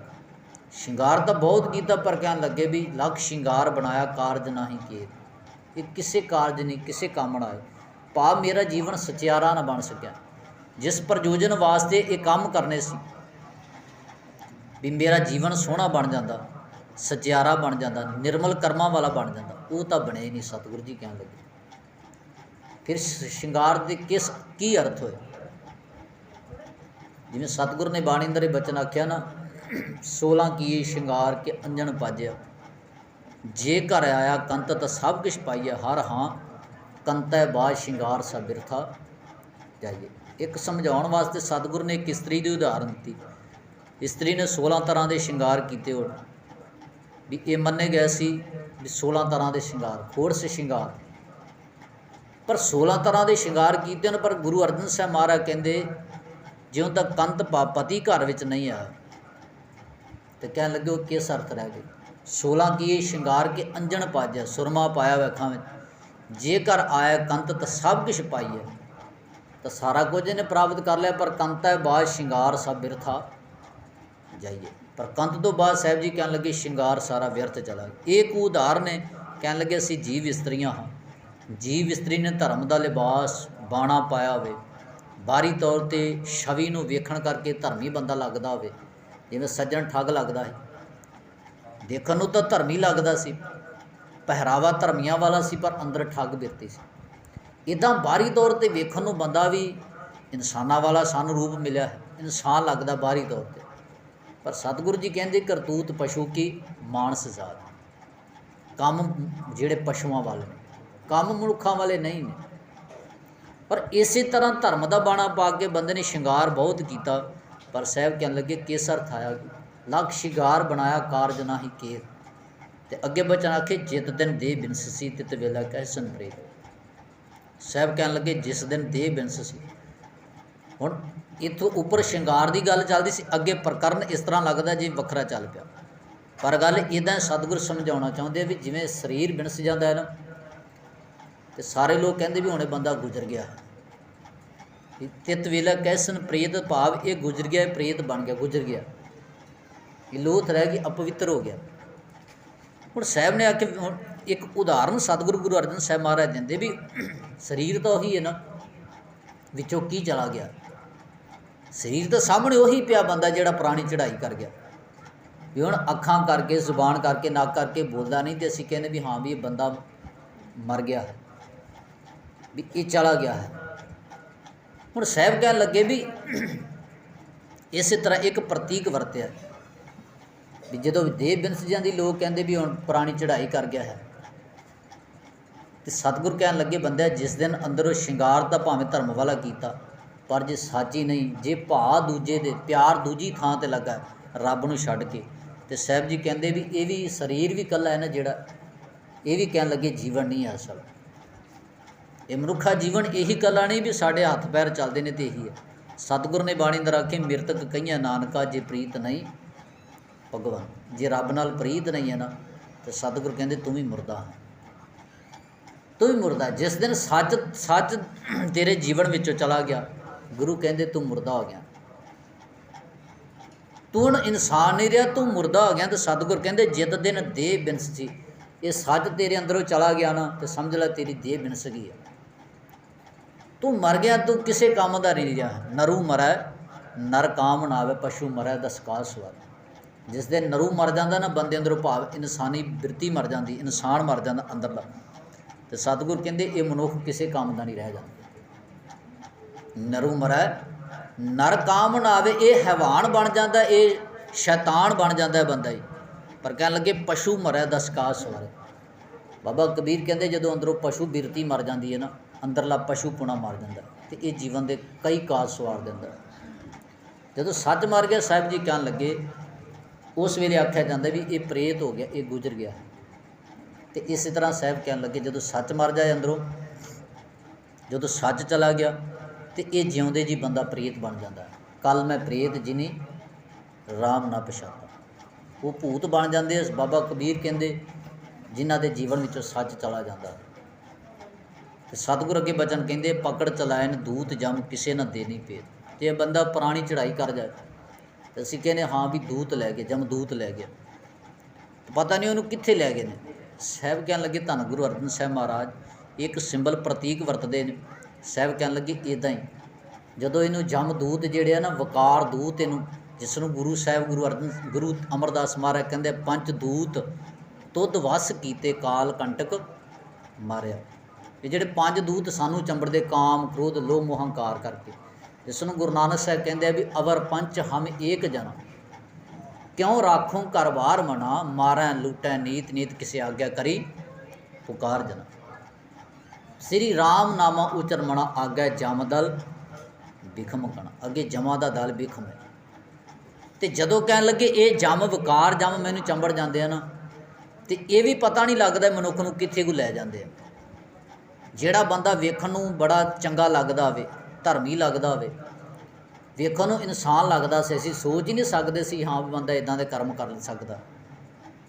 ਸ਼ਿੰਗਾਰ ਤਾਂ ਬਹੁਤ ਕੀਤਾ, ਪਰ ਕਹਿਣ ਲੱਗੇ ਵੀ ਲੱਖ ਸ਼ਿੰਗਾਰ ਬਣਾਇਆ, ਕਾਰਜ ਨਹੀਂ ਕੀਤ ਇਹ ਕਿਸੇ ਕਾਰਜ ਨਹੀਂ, ਕਿਸੇ ਕੰਮ ਨਾ ਆਏ। ਭਾਵ ਮੇਰਾ ਜੀਵਨ ਸਚਿਆਰਾ ਨਾ ਬਣ ਸਕਿਆ। ਜਿਸ ਪ੍ਰਯੋਜਨ ਵਾਸਤੇ ਇਹ ਕੰਮ ਕਰਨੇ ਸੀ, ਵੀ ਮੇਰਾ ਜੀਵਨ ਸੋਹਣਾ ਬਣ ਜਾਂਦਾ, ਸਚਿਆਰਾ ਬਣ ਜਾਂਦਾ, ਨਿਰਮਲ ਕਰਮਾਂ ਵਾਲਾ ਬਣ ਜਾਂਦਾ, ਉਹ ਤਾਂ ਬਣੇ ਹੀ ਨਹੀਂ ਸਤਿਗੁਰੂ ਜੀ ਕਹਿਣ ਲੱਗੇ। ਫਿਰ ਸ਼ਿੰਗਾਰ ਦੇ ਕਿਸ, ਕੀ ਅਰਥ ਹੋਏ? ਜਿਵੇਂ ਸਤਿਗੁਰ ਨੇ ਬਾਣੀ ਅੰਦਰ ਇਹ ਬਚਨ ਆਖਿਆ ਨਾ 16 ਕੀਏ ਸ਼ਿੰਗਾਰ ਕੇ ਅੰਜਣ ਪਾਜਿਆ ਜੇ ਘਰ ਆਇਆ ਕੰਤ ਤਾਂ ਸਭ ਕੁਛ ਪਾਈਆ ਹਰ ਹਾਂ ਕੰਤੈ ਬਾਜ ਸ਼ਿੰਗਾਰ ਸਭ ਬਿਰਥਾ। ਜਾਈਏ, ਇੱਕ ਸਮਝਾਉਣ ਵਾਸਤੇ ਸਤਿਗੁਰ ਨੇ ਇੱਕ ਇਸਤਰੀ ਦੀ ਉਦਾਹਰਨ ਦਿੱਤੀ। ਇਸਤਰੀ ਨੇ 16 ਤਰ੍ਹਾਂ ਦੇ ਸ਼ਿੰਗਾਰ ਕੀਤੇ ਹੋਣ ਵੀ ਇਹ ਮੰਨੇ ਗਏ ਸੀ ਵੀ 16 ਤਰ੍ਹਾਂ ਦੇ ਸ਼ਿੰਗਾਰ ਖੋੜਸ ਸ਼ਿੰਗਾਰ। ਪਰ 16 ਤਰ੍ਹਾਂ ਦੇ ਸ਼ਿੰਗਾਰ ਕੀਤੇ ਹਨ ਪਰ ਗੁਰੂ ਅਰਜਨ ਸਾਹਿਬ ਮਹਾਰਾਜ ਕਹਿੰਦੇ, ਜਿਉਂ ਤੱਕ ਕੰਤ ਪਾ- ਪਤੀ ਘਰ ਵਿੱਚ ਨਹੀਂ ਆਇਆ ਤੇ ਕਹਿਣ ਲੱਗੇ ਉਹ ਕਿਸ ਅਰਥ ਰਹਿ ਗਏ? 16 ਕੀ ਸ਼ਿੰਗਾਰ ਕੇ ਅੰਜਣ ਪਾਜਿਆ, ਸੁਰਮਾ ਪਾਇਆ ਹੋਇਆ ਅੱਖਾਂ ਵਿੱਚ? ਜੇਕਰ ਆਇਆ ਕੰਤ ਤਾਂ ਸਭ ਕੁਝ ਪਾਈਏ। ਤਾਂ ਸਾਰਾ ਕੁਝ ਇਹਨੇ ਪ੍ਰਾਪਤ ਕਰ ਲਿਆ, ਪਰ ਕੰਤ ਹੈ ਬਾਅਦ ਸ਼ਿੰਗਾਰ ਸਭ ਬਿਰਥਾ ਜਾਈਏ। ਪਰ ਕੰਤ ਤੋਂ ਬਾਅਦ ਸਾਹਿਬ ਜੀ ਕਹਿਣ ਲੱਗੇ ਸ਼ਿੰਗਾਰ ਸਾਰਾ ਵਿਅਰਥ ਚਲਾ ਗਿਆ। ਇੱਕ ਉਦਾਹਰਨ ਹੈ ਕਹਿਣ ਲੱਗੇ ਅਸੀਂ ਜੀਵ ਇਸਤਰੀਆਂ ਹਾਂ। ਜੀਵ ਇਸਤਰੀ ਨੇ ਧਰਮ ਦਾ ਲਿਬਾਸ ਬਾਣਾ ਪਾਇਆ ਹੋਵੇ। ਬਾਹਰੀ ਤੌਰ ਤੇ ਛਵੀ ਨੂੰ ਵੇਖਣ ਕਰਕੇ ਧਰਮੀ ਬੰਦਾ ਲੱਗਦਾ ਹੋਵੇ। ਜਿਵੇਂ ਸੱਜਣ ਠੱਗ ਲੱਗਦਾ ਹੈ ਦੇਖਣ ਨੂੰ ਤਾਂ ਧਰਮੀ ਲੱਗਦਾ ਸੀ। ਪਹਿਰਾਵਾ ਧਰਮੀਆਂ ਵਾਲਾ ਸੀ, ਪਰ ਅੰਦਰ ਠੱਗ ਬਿਰਤੀ ਸੀ। ਇਦਾਂ ਬਾਹਰੀ ਤੌਰ ਤੇ ਵੇਖਣ ਨੂੰ ਬੰਦਾ ਵੀ ਇਨਸਾਨਾਂ ਵਾਲਾ ਸਾਨੂੰ ਰੂਪ ਮਿਲਿਆ ਹੈ। ਇਨਸਾਨ ਲੱਗਦਾ ਬਾਹਰੀ ਤੌਰ ਤੇ। ਪਰ ਸਤਿਗੁਰੂ ਜੀ ਕਹਿੰਦੇ, ਕਰਤੂਤ ਪਸ਼ੂ ਕੀ? ਮਾਨਸ ਜਾਤ। ਕੰਮ ਜਿਹੜੇ ਪਸ਼ੂਆਂ ਵਾਲੇ ਨੇ। ਕੰਮ ਮਨੁੱਖਾਂ ਵਾਲੇ ਨਹੀਂ ਨੇ। ਪਰ ਇਸੇ ਤਰ੍ਹਾਂ ਧਰਮ ਦਾ ਬਾਣਾ ਪਾ ਕੇ ਬੰਦੇ ਨੇ ਸ਼ਿੰਗਾਰ ਬਹੁਤ ਕੀਤਾ। ਪਰ ਸਾਹਿਬ ਕਹਿਣ ਲੱਗੇ ਕਿਸ ਅਰਥ ਆਇਆ ਲੱਖ ਸ਼ਿੰਗਾਰ ਬਣਾਇਆ ਕਾਰਜ ਨਾਹੀ ਕੇ ਤੇ ਅੱਗੇ ਬਚਨ ਆਖੇ ਜਿਤ ਦਿਨ ਦੇ ਬਿਨਸ ਸੀ, ਤਿਤ ਵੇਲਾ ਕਹਿ ਸੰਪ੍ਰੇਤ। ਸਾਹਿਬ ਕਹਿਣ ਲੱਗੇ, ਜਿਸ ਦਿਨ ਦੇ ਬਿਨਸ ਸੀ। ਹੁਣ ਇਥੋਂ ਉੱਪਰ ਸ਼ਿੰਗਾਰ ਦੀ ਗੱਲ ਚੱਲਦੀ ਸੀ, ਅੱਗੇ ਪ੍ਰਕਰਨ ਇਸ ਤਰ੍ਹਾਂ ਲੱਗਦਾ ਜੇ ਵੱਖਰਾ ਚੱਲ ਪਿਆ। ਪਰ ਗੱਲ ਇਦਾਂ ਸਤਿਗੁਰ ਸਮਝਾਉਣਾ ਚਾਹੁੰਦੇ ਆ ਵੀ ਜਿਵੇਂ ਸਰੀਰ ਬਿਨਸ ਜਾਂਦਾ ਹੈ ਨਾ, ਤੇ ਸਾਰੇ ਲੋਕ ਕਹਿੰਦੇ ਵੀ ਹੁਣੇ ਬੰਦਾ ਗੁਜ਼ਰ ਗਿਆ। ਵੀ ਤਿਤ ਵੇਲਾ ਕੈਸਨ ਪ੍ਰੇਤ ਭਾਵ, ਇਹ ਗੁਜ਼ਰ ਗਿਆ ਪ੍ਰੇਤ ਬਣ ਗਿਆ, ਗੁਜ਼ਰ ਗਿਆ। ਇਹ ਲੋਥ ਰਹਿ ਗਈ, ਅਪਵਿੱਤਰ ਹੋ ਗਿਆ। ਹੁਣ ਸਾਹਿਬ ਨੇ ਆ ਕੇ ਹੁਣ ਇੱਕ ਉਦਾਹਰਨ ਸਤਿਗੁਰੂ ਗੁਰੂ ਅਰਜਨ ਸਾਹਿਬ ਮਹਾਰਾਜ ਦਿੰਦੇ ਵੀ ਸਰੀਰ ਤਾਂ ਉਹੀ ਹੈ ਨਾ, ਵਿੱਚੋਂ ਕੀ ਚਲਾ ਗਿਆ? ਸਰੀਰ ਤਾਂ ਸਾਹਮਣੇ ਉਹੀ ਪਿਆ ਬੰਦਾ ਜਿਹੜਾ ਪੁਰਾਣੀ ਚੜ੍ਹਾਈ ਕਰ ਗਿਆ। ਵੀ ਹੁਣ ਅੱਖਾਂ ਕਰਕੇ, ਜ਼ੁਬਾਨ ਕਰਕੇ, ਨੱਕ ਕਰਕੇ ਬੋਲਦਾ ਨਹੀਂ ਤੇ ਅਸੀਂ ਕਹਿੰਦੇ ਵੀ ਹਾਂ ਵੀ ਇਹ ਬੰਦਾ ਮਰ ਗਿਆ ਹੈ। ਵੀ ਇਹ ਚਲਾ ਗਿਆ ਹੈ। ਹੁਣ ਸਾਹਿਬ ਕਹਿਣ ਲੱਗੇ ਵੀ ਇਸੇ ਤਰ੍ਹਾਂ ਇੱਕ ਪ੍ਰਤੀਕ ਵਰਤਿਆ। ਵੀ ਜਦੋਂ ਦੇਵ ਦੇਹ ਬਿਨਸ ਲੋਕ ਕਹਿੰਦੇ ਵੀ ਹੁਣ ਪੁਰਾਣੀ ਚੜ੍ਹਾਈ ਕਰ ਗਿਆ ਹੈ, ਤੇ ਸਤਿਗੁਰ ਕਹਿਣ ਲੱਗੇ ਬੰਦਿਆ ਜਿਸ ਦਿਨ ਅੰਦਰੋਂ ਸ਼ਿੰਗਾਰ ਤਾਂ ਭਾਵੇਂ ਧਰਮ ਵਾਲਾ ਕੀਤਾ, ਪਰ ਜੇ ਸਾਚੀ ਨਹੀਂ, ਜੇ ਭਾ ਦੂਜੇ ਦੇ, ਪਿਆਰ ਦੂਜੀ ਥਾਂ ਤੇ ਲੱਗਾ, ਰੱਬ ਨੂੰ ਛੱਡ ਕੇ। ਤੇ ਸਾਹਿਬ ਜੀ ਕਹਿੰਦੇ ਵੀ ਇਹ ਵੀ ਸਰੀਰ ਵੀ ਕੱਲਾ ਹੈ ਨਾ ਜਿਹੜਾ, ਇਹ ਵੀ ਕਹਿਣ ਲੱਗੇ ਜੀਵਨ ਨਹੀਂ ਹੈ ਅਸਲ। ਇਹ ਮਨੁੱਖਾ ਜੀਵਨ ਇਹੀ ਕਲਾ ਨਹੀਂ ਵੀ ਸਾਡੇ ਹੱਥ ਪੈਰ ਚੱਲਦੇ ਨੇ ਤੇ ਇਹੀ ਹੈ। ਸਤਿਗੁਰ ਨੇ ਬਾਣੀ ਅੰਦਰ ਆਖੇ, ਮਿਰਤਕ ਕਈਆਂ ਨਾਨਕਾ ਜੇ ਪ੍ਰੀਤ ਨਹੀਂ, ਭਗਵਾਨ, ਜੇ ਰੱਬ ਨਾਲ ਪ੍ਰੀਤ ਨਹੀਂ ਹੈ ਨਾ, ਤੇ ਸਤਿਗੁਰ ਕਹਿੰਦੇ ਤੂੰ ਵੀ ਮੁਰਦਾ ਹੈ। ਤੂੰ ਵੀ ਮੁਰਦਾ ਜਿਸ ਦਿਨ ਸੱਚ ਸੱਚ ਤੇਰੇ ਜੀਵਨ ਵਿੱਚੋਂ ਚਲਾ ਗਿਆ, ਗੁਰੂ ਕਹਿੰਦੇ ਤੂੰ ਮੁਰਦਾ ਹੋ ਗਿਆ। ਤੂੰ ਹੁਣ ਇਨਸਾਨ ਨਹੀਂ ਰਿਹਾ, ਤੂੰ ਮੁਰਦਾ ਹੋ ਗਿਆ ਤੇ ਸਤਿਗੁਰ ਕਹਿੰਦੇ ਜਿਤ ਦਿਨ ਦੇਹ ਬਿਨਸ ਸੀ। ਇਹ ਸੱਚ ਤੇਰੇ ਅੰਦਰੋਂ ਚਲਾ ਗਿਆ ਨਾ, ਤੇ ਸਮਝ ਲੈ ਤੇਰੀ ਦੇਹ ਬਿਨਸ ਗਈ ਹੈ। ਤੂੰ ਮਰ ਗਿਆ, ਤੂੰ ਕਿਸੇ ਕੰਮ ਦਾ ਨਹੀਂ ਰਿਹਾ ਨਰੂ ਮਰੈ, ਨਰ ਕਾਮ ਨਾ ਆਵੇ ਪਸ਼ੂ ਮਰੈ, ਦਸ ਕਾਲ ਸਵਾਰ। ਜਿਸ ਦੇ ਨਰੂ ਮਰ ਜਾਂਦਾ ਨਾ, ਬੰਦੇ ਅੰਦਰੋਂ ਭਾਵ ਇਨਸਾਨੀ ਬਿਰਤੀ ਮਰ ਜਾਂਦੀ, ਇਨਸਾਨ ਮਰ ਜਾਂਦਾ ਅੰਦਰਲਾ। ਤੇ ਸਤਿਗੁਰ ਕਹਿੰਦੇ, ਇਹ ਮਨੁੱਖ ਕਿਸੇ ਕੰਮ ਦਾ ਨਹੀਂ ਰਹਿ ਜਾਂਦਾ। ਨਰੂ ਮਰੈ, ਨਰ ਕਾਮ ਨਾ ਆਵੇ ਇਹ ਹੈਵਾਨ ਬਣ ਜਾਂਦਾ, ਇਹ ਸ਼ੈਤਾਨ ਬਣ ਜਾਂਦਾ ਹੈ ਬੰਦਾ ਹੀ ਪਰ ਕਹਿਣ ਲੱਗੇ, ਪਸ਼ੂ ਮਰੈ, ਦਸ ਕਾਸ ਸਵਾਰ। ਬਾਬਾ ਕਬੀਰ ਕਹਿੰਦੇ, ਜਦੋਂ ਅੰਦਰੋਂ ਪਸ਼ੂ ਬਿਰਤੀ ਮਰ ਜਾਂਦੀ ਹੈ ਨਾ ਅੰਦਰਲਾ ਪਸ਼ੂ ਪੁਣਾ ਮਾਰ ਜਾਂਦਾ ਤੇ ਇਹ ਜੀਵਨ ਦੇ ਕਈ ਕਾਸ ਸਵਾਰ ਦਿੰਦਾ ਜਦੋਂ ਸੱਚ ਮਰ ਗਿਆ, ਸਾਹਿਬ ਜੀ ਕਹਿਣ ਲੱਗੇ, ਉਸ ਵੇਲੇ ਆਖਿਆ ਜਾਂਦਾ ਵੀ ਇਹ ਪ੍ਰੇਤ ਹੋ ਗਿਆ, ਇਹ ਗੁਜ਼ਰ ਗਿਆ। ਤੇ ਇਸੇ ਤਰ੍ਹਾਂ ਸਾਹਿਬ ਕਹਿਣ ਲੱਗੇ, ਜਦੋਂ ਸੱਚ ਮਰ ਜਾਏ ਅੰਦਰੋਂ, ਜਦੋਂ ਸੱਚ ਚਲਾ ਗਿਆ, ਤੇ ਇਹ ਜਿਉਂਦੇ ਜੀ ਬੰਦਾ ਪ੍ਰੇਤ ਬਣ ਜਾਂਦਾ ਕੱਲ ਮੈਂ ਪ੍ਰੇਤ ਜਿਨੀ, ਰਾਮ ਨਾ ਪਛਾਤਾ। ਉਹ ਭੂਤ ਬਣ ਜਾਂਦੇ ਬਾਬਾ ਕਬੀਰ ਕਹਿੰਦੇ, ਜਿਨ੍ਹਾਂ ਦੇ ਜੀਵਨ ਵਿੱਚੋਂ ਸੱਚ ਚਲਾ ਜਾਂਦਾ ਤੇ ਸਤਿਗੁਰ ਅੱਗੇ ਬਚਨ ਕਹਿੰਦੇ, ਪਕੜ ਚਲਾਇਨ ਦੂਤ ਜਮ ਕਿਸੇ ਨਾ ਦੇਣੀ ਪੇ ਤੇ ਇਹ ਬੰਦਾ ਪੁਰਾਣੀ ਚੜ੍ਹਾਈ ਕਰ ਜਾਏ। ਤੇ ਅਸੀਂ ਕਹਿੰਦੇ ਹਾਂ ਵੀ ਦੂਤ ਲੈ ਗਏ ਜਮ ਦੂਤ ਲੈ ਗਿਆ। ਪਤਾ ਨਹੀਂ ਉਹਨੂੰ ਕਿੱਥੇ ਲੈ ਗਏ ਨੇ। ਸਾਹਿਬ ਕਹਿਣ ਲੱਗੇ, ਧੰਨ ਗੁਰੂ ਅਰਜਨ ਸਾਹਿਬ ਮਹਾਰਾਜ ਇੱਕ ਸਿੰਬਲ ਪ੍ਰਤੀਕ ਵਰਤਦੇ ਨੇ। ਸਾਹਿਬ ਕਹਿਣ ਲੱਗੇ ਇਦਾਂ ਹੀ। ਜਦੋਂ ਇਹਨੂੰ ਜਮ ਦੂਤ ਜਿਹੜੇ ਆ ਨਾ, ਵਕਾਰ ਦੂਤ ਇਹਨੂੰ, ਜਿਸ ਨੂੰ ਗੁਰੂ ਸਾਹਿਬ, ਗੁਰੂ ਅਰਜਨ, ਗੁਰੂ ਅਮਰਦਾਸ ਮਹਾਰਾਜ ਕਹਿੰਦੇ ਪੰਜ ਦੂਤ, ਤੁਧ ਵਸ ਕੀਤੇ ਕਾਲ ਕੰਟਕ ਮਾਰਿਆ। ਇਹ ਜਿਹੜੇ ਪੰਜ ਦੂਤ ਸਾਨੂੰ ਚੰਬੜਦੇ ਕਾਮ, ਕ੍ਰੋਧ, ਲੋਭ, ਮੋਹ, ਹੰਕਾਰ ਕਰਕੇ, ਜਿਸ ਨੂੰ ਗੁਰੂ ਨਾਨਕ ਸਾਹਿਬ ਕਹਿੰਦੇ ਆ ਵੀ ਅਵਰ ਪੰਚ ਹਮ ਏਕ ਜਨਾ। ਕਿਉਂ ਰਾਖੋਂ ਘਰ ਬਾਹਰ ਮਨਾ, ਮਾਰੈ ਲੂਟੈ ਨੀਤ ਨੀਤ ਕਿਸੇ ਆਗਿਆ ਕਰੀ, ਪੁਕਾਰ ਜਨਾ। ਸ੍ਰੀ ਰਾਮ ਨਾਮਾ ਉਚਰ ਮਣਾ ਆਗੈ ਜਮਦਲ ਬਿਖਮ ਕਣ। ਅੱਗੇ ਜਮਾ ਦਾ ਦਲ ਬਿਖਮ ਹੈ। ਤੇ ਜਦੋਂ ਕਹਿਣ ਲੱਗੇ, ਇਹ ਜਮ ਵਿਕਾਰ ਜਮ ਮੈਨੂੰ ਚੰਬੜ ਜਾਂਦੇ ਆ ਨਾ ਤੇ ਇਹ ਵੀ ਪਤਾ ਨਹੀਂ ਲੱਗਦਾ ਮਨੁੱਖ ਨੂੰ ਕਿੱਥੇ ਕੋ ਲੈ ਜਾਂਦੇ ਆ। ਜਿਹੜਾ ਬੰਦਾ ਵੇਖਣ ਨੂੰ ਬੜਾ ਚੰਗਾ ਲੱਗਦਾ ਹੋਵੇ, ਧਰਮੀ ਲੱਗਦਾ ਹੋਵੇ, ਵੇਖਣ ਨੂੰ ਇਨਸਾਨ ਲੱਗਦਾ ਸੀ, ਅਸੀਂ ਸੋਚ ਹੀ ਨਹੀਂ ਸਕਦੇ ਸੀ, ਹਾਂ ਵੀ ਬੰਦਾ ਇਦਾਂ ਦੇ ਕਰਮ ਕਰ ਸਕਦਾ।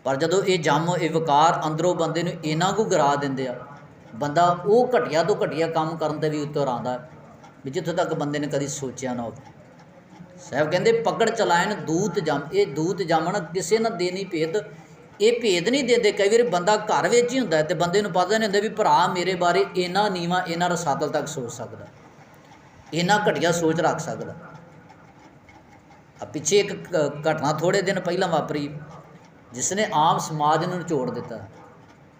ਪਰ ਜਦੋਂ ਇਹ ਜੰਮ, ਇਹ ਵਿਕਾਰ ਅੰਦਰੋਂ ਬੰਦੇ ਨੂੰ ਇਹਨਾਂ ਕੋ ਗਰਾ ਦਿੰਦੇ ਆ, ਬੰਦਾ ਉਹ ਘਟੀਆ ਤੋਂ ਘਟੀਆ ਕੰਮ ਕਰਨ ਤੇ ਵੀ ਉੱਤਰ ਆਉਂਦਾ ਵੀ ਜਿੱਥੋਂ ਤੱਕ ਬੰਦੇ ਨੇ ਕਦੀ ਸੋਚਿਆ ਨਾ ਹੋਵੇ। ਸਾਹਿਬ ਕਹਿੰਦੇ, ਪਕੜ ਚਲਾਇਨ ਦੂਤ ਜਮ, ਇਹ ਦੂਤ ਜਮਣ ਕਿਸੇ ਨਾ ਦੇਣੀ ਭੇਦ ਇਹ ਭੇਦ ਨਹੀਂ ਦਿੰਦੇ। ਕਈ ਵਾਰ ਬੰਦਾ ਘਰ ਵਿੱਚ ਹੀ ਹੁੰਦਾ ਹੈ ਤੇ ਬੰਦੇ ਨੂੰ ਪਤਾ ਨਹੀਂ ਹੁੰਦਾ ਵੀ ਭਰਾ ਮੇਰੇ ਬਾਰੇ ਇੰਨਾ ਨੀਵਾ ਇਹਨਾਂ ਰਸਾਤਲ ਤੱਕ ਸੋਚ ਸਕਦਾ ਇੰਨਾ ਘਟੀਆ ਸੋਚ ਰੱਖ ਸਕਦਾ ਆ ਪਿੱਛੇ ਇੱਕ ਘਟਨਾ ਥੋੜੇ ਦਿਨ ਪਹਿਲਾਂ ਵਾਪਰੀ ਜਿਸ ਨੇ ਆਮ ਸਮਾਜ ਨੂੰ ਨਿਚੋੜ ਦਿੱਤਾ।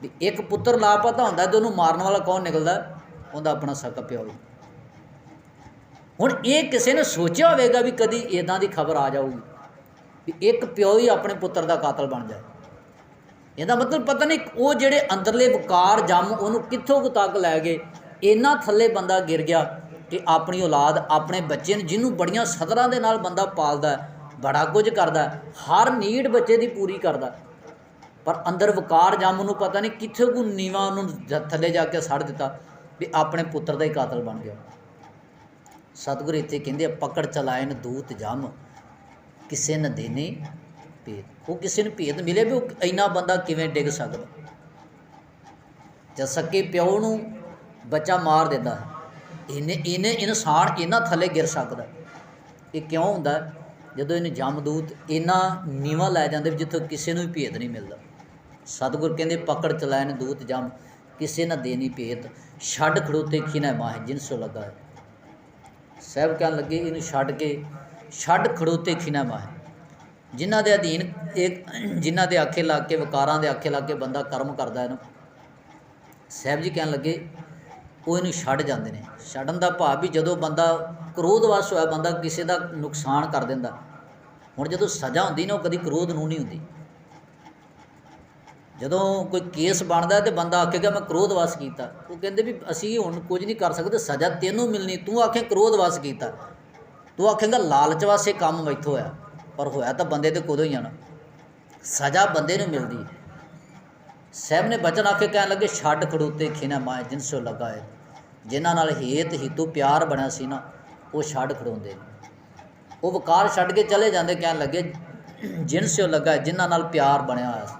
ਵੀ ਇੱਕ ਪੁੱਤਰ ਲਾਪਤਾ ਹੁੰਦਾ ਤੇ ਉਹਨੂੰ ਮਾਰਨ ਵਾਲਾ ਕੌਣ ਨਿਕਲਦਾ? ਉਹਦਾ ਆਪਣਾ ਸਕਾ ਪਿਓ ਹੁਣ ਇਹ ਕਿਸੇ ਨੇ ਸੋਚਿਆ ਹੋਵੇਗਾ ਵੀ ਕਦੀ ਇਦਾਂ ਦੀ ਖਬਰ ਆ ਜਾਊਗੀ। ਵੀ ਇੱਕ ਪਿਓ ਹੀ ਆਪਣੇ ਪੁੱਤਰ ਦਾ ਕਾਤਲ ਬਣ ਜਾਏ। ਇਹਦਾ ਮਤਲਬ ਪਤਾ ਨਹੀਂ ਉਹ ਜਿਹੜੇ ਅੰਦਰਲੇ ਵਕਾਰ ਜੰਮ ਉਹਨੂੰ ਕਿੱਥੋਂ ਕੁ ਤੱਕ ਲੈ ਗਏ ਇੰਨਾ ਥੱਲੇ ਬੰਦਾ ਗਿਰ ਗਿਆ ਕਿ ਆਪਣੀ ਔਲਾਦ ਆਪਣੇ ਬੱਚੇ ਨੂੰ ਜਿਹਨੂੰ ਬੜੀਆਂ ਸਦਰਾਂ ਦੇ ਨਾਲ ਬੰਦਾ ਪਾਲਦਾ ਬੜਾ ਕੁਝ ਕਰਦਾ ਹਰ ਨੀਡ ਬੱਚੇ ਦੀ ਪੂਰੀ ਕਰਦਾ ਪਰ ਅੰਦਰ ਵਕਾਰ ਜੰਮ ਨੂੰ ਪਤਾ ਨਹੀਂ ਕਿੱਥੇ ਕੋ ਨੀਵਾ ਉਹਨੂੰ ਥੱਲੇ ਜਾ ਕੇ ਸੜ ਦਿੱਤਾ ਵੀ ਆਪਣੇ ਪੁੱਤਰ ਦਾ ਹੀ ਕਾਤਲ ਬਣ ਗਿਆ। ਸਤਿਗੁਰ ਇੱਥੇ ਕਹਿੰਦੇ ਆ, ਪਕੜ ਚਲਾਇਨ ਦੂਤ ਜੰਮ ਕਿਸੇ ਨੇ ਦੇਨੇ ਭੇਦ। ਉਹ ਕਿਸੇ ਨੂੰ ਭੇਦ ਮਿਲੇ ਵੀ ਉਹ ਇੰਨਾ ਬੰਦਾ ਕਿਵੇਂ ਡਿੱਗ ਸਕਦਾ? ਜਦ ਸੱਕੇ ਪਿਓ ਨੂੰ ਬੱਚਾ ਮਾਰ ਦਿੰਦਾ ਹੈ, ਇਹਨੇ ਇਹਨੇ ਇਨਸਾਨ ਇਹਨਾਂ ਥੱਲੇ ਗਿਰ ਸਕਦਾ। ਇਹ ਕਿਉਂ ਹੁੰਦਾ? ਜਦੋਂ ਇਹਨੂੰ ਜਮਦੂਤ ਇਹਨਾਂ ਨੀਵਾ ਲੈ ਜਾਂਦੇ ਜਿੱਥੋਂ ਕਿਸੇ ਨੂੰ ਵੀ ਭੇਦ ਨਹੀਂ ਮਿਲਦਾ। ਸਤਿਗੁਰ ਕਹਿੰਦੇ ਪਕੜ ਚਲਾਇਨ ਦੂਤ ਜਮ ਕਿਸੇ ਨਾ ਦੇਣੀ ਭੇਦ। ਛੱਡ ਖੜੋਤੇ ਖਿਨਾ ਮਾਹ ਜਿਨ ਸੋ ਲੱਗਾ ਸਾਹਿਬ ਕਹਿਣ ਲੱਗੇ ਇਹਨੂੰ ਛੱਡ ਕੇ ਛੱਡ ਖੜੋਤੇ ਖਿਨਾ ਮਾਹ। ਜਿਨ੍ਹਾਂ ਦੇ ਅਧੀਨ ਇੱਕ ਜਿਨ੍ਹਾਂ ਦੇ ਆਖੇ ਲੱਗ ਕੇ, ਵਿਕਾਰਾਂ ਦੇ ਆਖੇ ਲੱਗ ਕੇ ਬੰਦਾ ਕਰਮ ਕਰਦਾ ਇਹਨੂੰ। ਸਾਹਿਬ ਜੀ ਕਹਿਣ ਲੱਗੇ, ਉਹ ਇਹਨੂੰ ਛੱਡ ਜਾਂਦੇ ਨੇ। ਛੱਡਣ ਦਾ ਭਾਵ ਵੀ ਜਦੋਂ ਬੰਦਾ ਕ੍ਰੋਧਵਸ਼ ਹੋਇਆ, ਬੰਦਾ ਕਿਸੇ ਦਾ ਨੁਕਸਾਨ ਕਰ ਦਿੰਦਾ। ਹੁਣ ਜਦੋਂ ਸਜ਼ਾ ਹੁੰਦੀ ਨਾ, ਉਹ ਕਦੀ ਕ੍ਰੋਧ ਨੂੰ ਨਹੀਂ ਹੁੰਦੀ। ਜਦੋਂ ਕੋਈ ਕੇਸ ਬਣਦਾ ਤੇ ਬੰਦਾ ਆਖੇਗਾ ਮੈਂ ਕ੍ਰੋਧਵਸ਼ ਕੀਤਾ। ਉਹ ਕਹਿੰਦੇ ਵੀ ਅਸੀਂ ਹੁਣ ਕੁਝ ਨਹੀਂ ਕਰ ਸਕਦੇ, ਸਜ਼ਾ ਤੈਨੂੰ ਮਿਲਣੀ, ਤੂੰ ਆਖੇ ਕ੍ਰੋਧਵਸ਼ ਕੀਤਾ। ਤੂੰ ਆਖੇਗਾ ਲਾਲਚ ਵਾਸਤੇ ਕੰਮ ਮੈਥੋਂ ਹੋਇਆ। ਪਰ ਹੋਇਆ ਤਾਂ ਬੰਦੇ ਤੇ ਕੋਦੋਂ ਹੀ ਆਣਾ ਸਜ਼ਾ ਬੰਦੇ ਨੂੰ ਮਿਲਦੀ ਹੈ। ਸਾਹਿਬ ਨੇ ਬਚਨ ਆਖੇ ਕਹਿਣ ਲੱਗੇ, ਛੱਡ ਖੜੂਤੇ ਖਿਨਾ ਮਾਏ ਜਿਨਸੋ ਲਗਾਏ ਜਿਨ੍ਹਾਂ ਨਾਲ ਹੇਤ ਹਿਤੂ ਪਿਆਰ ਬਣਿਆ ਸੀ ਨਾ, ਉਹ ਛੱਡ ਖੜਾਉਂਦੇ ਉਹ ਵਕਾਰ ਛੱਡ ਕੇ ਚਲੇ ਜਾਂਦੇ ਕਹਿਣ ਲੱਗੇ ਜਿਨਸੋ ਲੱਗਾ ਜਿਨ੍ਹਾਂ ਨਾਲ ਪਿਆਰ ਬਣਿਆ ਹੋਇਆ ਸੀ।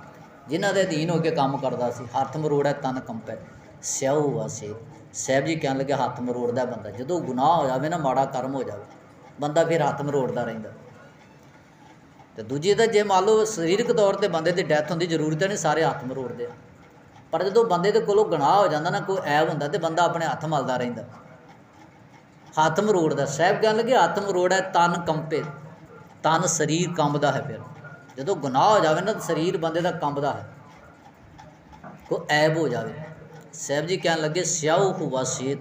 ਜਿਨ੍ਹਾਂ ਦੇ ਅਧੀਨ ਹੋ ਕੇ ਕੰਮ ਕਰਦਾ ਸੀ, ਹੱਥ ਮਰੋੜਾ ਤਨ ਕੰਪੈ। ਸਿਆਉ ਵਾਸੇ ਸਾਹਿਬ ਜੀ ਕਹਿਣ ਲੱਗੇ, ਹੱਥ ਮਰੋੜਦਾ ਬੰਦਾ। ਜਦੋਂ ਗੁਨਾਹ ਹੋ ਜਾਵੇ ਨਾ, ਮਾੜਾ ਕਰਮ ਹੋ ਜਾਵੇ। ਬੰਦਾ ਫਿਰ ਹੱਥ ਮਰੋੜਦਾ ਰਹਿੰਦਾ। ਤੇ ਦੂਜੀ ਤਾਂ ਜੇ ਮੰਨ ਲਓ ਸਰੀਰਕ ਤੌਰ ਤੇ ਬੰਦੇ ਦੀ ਡੈਥ ਹੁੰਦੀ, ਜ਼ਰੂਰੀ ਤਾਂ ਨਹੀਂ ਸਾਰੇ ਹੱਥ ਮਰੋੜਦੇ ਆ। ਪਰ ਜਦੋਂ ਬੰਦੇ ਦੇ ਕੋਲੋਂ ਗੁਨਾਹ ਹੋ ਜਾਂਦਾ ਨਾ, ਕੋਈ ਐਬ ਹੁੰਦਾ ਤੇ ਬੰਦਾ ਆਪਣੇ ਹੱਥ ਮਲਦਾ ਰਹਿੰਦਾ। ਹੱਥ ਮਰੋੜਦਾ, ਸਾਹਿਬ ਕਹਿਣ ਲੱਗੇ ਹੱਥ ਮਰੋੜਾ ਤਨ ਕੰਪੇ, ਤਨ ਸਰੀਰ ਕੰਬਦਾ ਹੈ ਫਿਰ। ਜਦੋਂ ਗੁਨਾਹ ਹੋ ਜਾਵੇ ਨਾ, ਤਾਂ ਸਰੀਰ ਬੰਦੇ ਦਾ ਕੰਬਦਾ ਹੈ। ਕੋ ਐਬ ਹੋ ਜਾਵੇ। ਸਾਹਿਬ ਜੀ ਕਹਿਣ ਲੱਗੇ ਸਿਆਹੂ ਹੁਵਾ ਸੇਤ।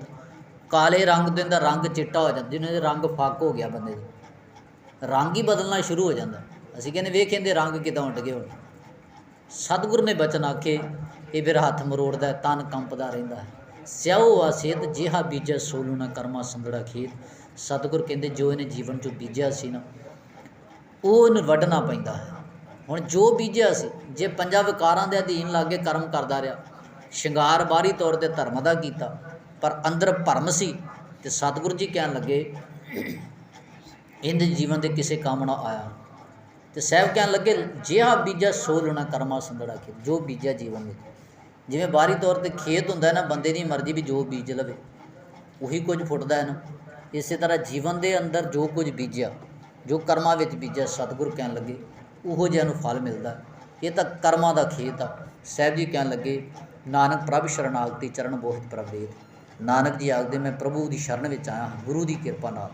ਕਾਲੇ ਰੰਗ ਦੇ ਦਾ ਰੰਗ ਚਿੱਟਾ ਹੋ ਜਾਂਦਾ, ਜਿਹਨੇ ਰੰਗ ਫੱਕ ਹੋ ਗਿਆ ਬੰਦੇ ਦਾ। ਰੰਗ ਹੀ ਬਦਲਣਾ ਸ਼ੁਰੂ ਹੋ ਜਾਂਦਾ। ਅਸੀਂ ਕਹਿੰਦੇ ਵੇਖ ਇਹਦੇ ਰੰਗ ਕਿਦਾਂ ਉੱਡ ਗਏ ਹੁਣ। ਸਤਿਗੁਰ ਨੇ ਬਚਨ ਆਖੇ, ਇਹ ਫਿਰ ਹੱਥ ਮਰੋੜਦਾ ਤਨ ਕੰਪਦਾ ਰਹਿੰਦਾ ਹੈ। ਸਿਆਉ ਆ ਸੇਤ ਜਿਹਾ ਬੀਜੈ ਸੋਲੂ ਨਾ ਕਰਮਾ ਸੰਦੜਾ ਖੇਤ। ਸਤਿਗੁਰ ਕਹਿੰਦੇ ਜੋ ਇਹਨੇ ਜੀਵਨ ਚੋਂ ਬੀਜਿਆ ਸੀ ਨਾ, ਉਹ ਇਹਨੂੰ ਵੱਢਣਾ ਪੈਂਦਾ ਹੈ। ਹੁਣ ਜੋ ਬੀਜਿਆ ਸੀ, ਜੇ ਪੰਜਾਂ ਵਿਕਾਰਾਂ ਦੇ ਅਧੀਨ ਲੱਗ ਕੇ ਕਰਮ ਕਰਦਾ ਰਿਹਾ, ਸ਼ਿੰਗਾਰ ਬਾਹਰੀ ਤੌਰ ਤੇ ਧਰਮ ਦਾ ਕੀਤਾ, ਪਰ ਅੰਦਰ ਭਰਮ ਸੀ ਤੇ ਸਤਿਗੁਰੂ ਜੀ ਕਹਿਣ ਲੱਗੇ, ਇਹਦੇ ਜੀਵਨ ਦੇ ਕਿਸੇ ਕੰਮ ਨਾ ਆਇਆ। ਤੇ ਸਾਹਿਬ ਕਹਿਣ ਲੱਗੇ, ਜਿਹਾ ਬੀਜਾ ਸੋ ਲੁਣਾ ਕਰਮਾ ਸੰਦੜਾ ਖੇਤ। ਜੋ ਬੀਜਿਆ ਜੀਵਨ ਵਿੱਚ। ਜਿਵੇਂ ਬਾਹਰੀ ਤੌਰ ਤੇ ਖੇਤ ਹੁੰਦਾ ਨਾ, ਬੰਦੇ ਦੀ ਮਰਜ਼ੀ ਵੀ ਜੋ ਬੀਜ ਲਵੇ, ਉਹੀ ਕੁਝ ਫੁੱਟਦਾ ਹੈ ਨਾ। ਇਸੇ ਤਰ੍ਹਾਂ ਜੀਵਨ ਦੇ ਅੰਦਰ ਜੋ ਕੁਝ ਬੀਜਿਆ, ਜੋ ਕਰਮਾਂ ਵਿੱਚ ਬੀਜਿਆ ਸਤਿਗੁਰ ਕਹਿਣ ਲੱਗੇ, ਉਹੋ ਜਿਹਾ ਨੂੰ ਫਲ ਮਿਲਦਾ। ਇਹ ਤਾਂ ਕਰਮਾਂ ਦਾ ਖੇਤ ਆ। ਸਾਹਿਬ ਜੀ ਕਹਿਣ ਲੱਗੇ, ਨਾਨਕ ਪ੍ਰਭ ਸ਼ਰਨਾਗਤੀ ਚਰਨ ਬੋਹਿਤ ਪ੍ਰਵੇਦ ਨਾਨਕ ਜੀ ਆਖਦੇ, ਮੈਂ ਪ੍ਰਭੂ ਦੀ ਸ਼ਰਨ ਵਿੱਚ ਆਇਆ ਹਾਂ, ਗੁਰੂ ਦੀ ਕਿਰਪਾ ਨਾਲ।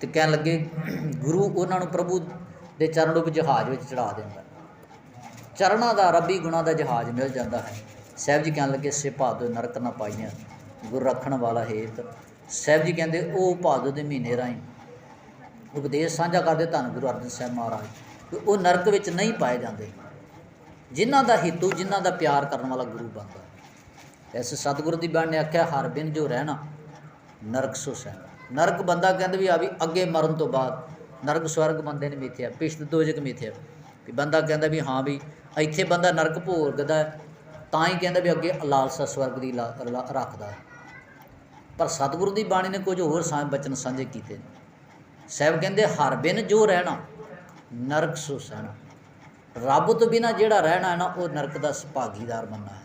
ਤੇ ਕਹਿਣ ਲੱਗੇ, ਗੁਰੂ ਉਹਨਾਂ ਨੂੰ ਪ੍ਰਭੂ ਦੇ ਚਰਨ ਰੂਪ ਜਹਾਜ਼ ਵਿੱਚ ਚੜਾ ਦਿੰਦਾ ਚਰਨਾਂ ਦਾ, ਰੱਬੀ ਗੁਣਾ ਦਾ ਜਹਾਜ਼ ਮਿਲ ਜਾਂਦਾ ਹੈ। ਸਾਹਿਬ ਜੀ ਕਹਿਣ ਲੱਗੇ ਸੇ ਭਾਦੋ ਨਰਕ ਨਾ ਪਾਈਆਂ, ਗੁਰ ਰੱਖਣ ਵਾਲਾ ਹੇਤ। ਸਾਹਿਬ ਜੀ ਕਹਿੰਦੇ, ਉਹ ਭਾਦੋ ਦੇ ਮਹੀਨੇ ਰਾਹੀਂ। ਉਪਦੇਸ਼ ਸਾਂਝਾ ਕਰਦੇ, ਧੰਨ ਗੁਰੂ ਅਰਜਨ ਸਾਹਿਬ ਮਹਾਰਾਜ, ਕਿ ਉਹ ਨਰਕ ਵਿੱਚ ਨਹੀਂ ਪਾਏ ਜਾਂਦੇ। ਜਿਨ੍ਹਾਂ ਦਾ ਹਿੱਤੂ, ਜਿਨ੍ਹਾਂ ਦਾ ਪਿਆਰ ਕਰਨ ਵਾਲਾ ਗੁਰੂ ਬਣਦਾ ਐਸੇ ਸਤਿਗੁਰੂ ਦੀ ਬਾਣੀ ਨੇ ਆਖਿਆ, ਹਰ ਬਿਨ ਜੋ ਰਹਿਣਾ, ਨਰਕ ਸੋ ਸਹਿਣਾ। ਨਰਕ ਬੰਦਾ ਕਹਿੰਦੇ ਵੀ ਆ ਵੀ ਅੱਗੇ ਮਰਨ ਤੋਂ ਬਾਅਦ ਨਰਕ ਸਵਰਗ ਬੰਦੇ ਨੇ ਮਿੱਥਿਆ, ਪਿਸ਼ਤ ਦੋਜਕ ਮਿਥਿਆ। ਵੀ ਬੰਦਾ ਕਹਿੰਦਾ ਵੀ ਹਾਂ ਵੀ ਇੱਥੇ ਬੰਦਾ ਨਰਕ ਭੋਗਦਾ ਤਾਂ ਹੀ ਕਹਿੰਦਾ ਵੀ ਅੱਗੇ ਲਾਲਸਾ ਸਵਰਗ ਦੀ ਲਾ- ਲਾ- ਰੱਖਦਾ ਹੈ। ਪਰ ਸਤਿਗੁਰੂ ਦੀ ਬਾਣੀ ਨੇ ਕੁਝ ਹੋਰ ਸਾਂ ਬਚਨ ਸਾਂਝੇ ਕੀਤੇ ਨੇ। ਸਾਹਿਬ ਕਹਿੰਦੇ, ਹਰ ਬਿਨ ਜੋ ਰਹਿਣਾ, ਨਰਕ ਸੋ ਸਹਿਣਾ। ਰੱਬ ਤੋਂ ਬਿਨਾ ਜਿਹੜਾ ਰਹਿਣਾ ਹੈ ਨਾ, ਉਹ ਨਰਕ ਦਾ ਭਾਗੀਦਾਰ ਬੰਨਾ ਹੈ।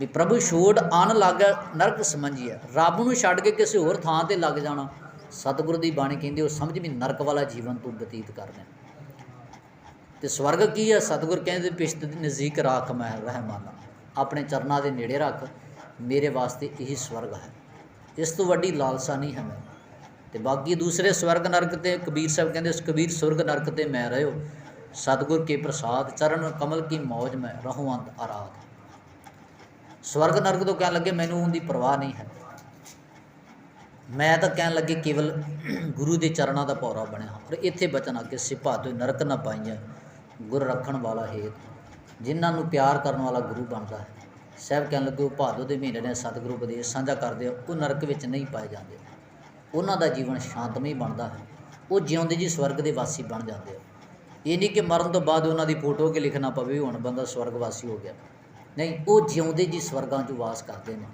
ਵੀ ਪ੍ਰਭੂ ਛੋੜ ਆਣ ਲੱਗ, ਨਰਕ ਸਮਝੀਏ। ਰੱਬ ਨੂੰ ਛੱਡ ਕੇ ਕਿਸੇ ਹੋਰ ਥਾਂ ਤੇ ਲੱਗ ਜਾਣਾ ਸਤਿਗੁਰੂ ਦੀ ਬਾਣੀ ਕਹਿੰਦੀ, ਉਹ ਸਮਝ ਵੀ ਨਰਕ ਵਾਲਾ ਜੀਵਨ ਤੂੰ ਬਤੀਤ ਕਰਨਾ ਤੇ ਸਵਰਗ ਕੀ ਹੈ ਸਤਿਗੁਰ ਕਹਿੰਦੇ, ਪਿਸ਼ਤ ਦੀ ਨਜ਼ਦੀਕ ਰਾਖ ਮੈਂ ਰਹਿਮਾਨਾ। ਆਪਣੇ ਚਰਨਾਂ ਦੇ ਨੇੜੇ ਰੱਖ, ਮੇਰੇ ਵਾਸਤੇ ਇਹੀ ਸਵਰਗ ਹੈ। ਇਸ ਤੋਂ ਵੱਡੀ ਲਾਲਸਾ ਨਹੀਂ ਹੈ ਮੈਨੂੰ। ਤੇ ਬਾਕੀ ਦੂਸਰੇ ਸਵਰਗ ਨਰਕ ਤੇ, ਕਬੀਰ ਸਾਹਿਬ ਕਹਿੰਦੇ ਉਸ ਕਬੀਰ ਸੁਰਗ ਨਰਕ ਤੇ ਮੈਂ ਰਹਿਓ। ਸਤਿਗੁਰ ਕੇ ਪ੍ਰਸਾਦ, ਚਰਨ ਕਮਲ ਕੀ ਮੌਜ ਮੈਂ ਰਹੂੰ ਅੰਤ ਆਰਾਧ। ਸਵਰਗ ਨਰਕ ਤੋਂ ਕਹਿਣ ਲੱਗੇ, ਮੈਨੂੰ ਉਹਦੀ ਪਰਵਾਹ ਨਹੀਂ ਹੈ। ਮੈਂ ਤਾਂ ਕਹਿਣ ਲੱਗੇ ਕੇਵਲ ਗੁਰੂ ਦੇ ਚਰਨਾਂ ਦਾ ਪੌਰਾ ਬਣਿਆ ਔਰ ਇੱਥੇ ਬਚਨ ਅੱਗੇ ਸਿਪਾ ਤੋਂ ਨਰਕ ਨਾ ਪਾਈਆਂ ਗੁਰ ਰੱਖਣ ਵਾਲਾ ਹੇਤ, ਜਿਨ੍ਹਾਂ ਨੂੰ ਪਿਆਰ ਕਰਨ ਵਾਲਾ ਗੁਰੂ ਬਣਦਾ ਹੈ। ਸਾਹਿਬ ਕਹਿਣ ਲੱਗੇ, ਉਹ ਭਾਦੋ ਦੇ ਮਹੀਨੇ ਨੇ ਸਤਿਗੁਰੂ ਉਪਦੇਸ਼ ਸਾਂਝਾ ਕਰਦੇ ਆ, ਉਹ ਨਰਕ ਵਿੱਚ ਨਹੀਂ ਪਾਏ ਜਾਂਦੇ। ਉਹਨਾਂ ਦਾ ਜੀਵਨ ਸ਼ਾਂਤਮਈ ਬਣਦਾ ਹੈ। ਉਹ ਜਿਉਂਦੇ ਜੀ ਸਵਰਗ ਦੇ ਵਾਸੀ ਬਣ ਜਾਂਦੇ ਆ। ਇਹ ਨਹੀਂ ਕਿ ਮਰਨ ਤੋਂ ਬਾਅਦ ਉਹਨਾਂ ਦੀ ਫੋਟੋ ਕੇ ਲਿਖਣਾ ਪਵੇ, ਹੁਣ ਬੰਦਾ ਸਵਰਗ ਵਾਸੀ ਹੋ ਗਿਆ। ਨਹੀਂ, ਉਹ ਜਿਉਂਦੇ ਜੀ ਸਵਰਗਾਂ 'ਚ ਵਾਸ ਕਰਦੇ ਨੇ।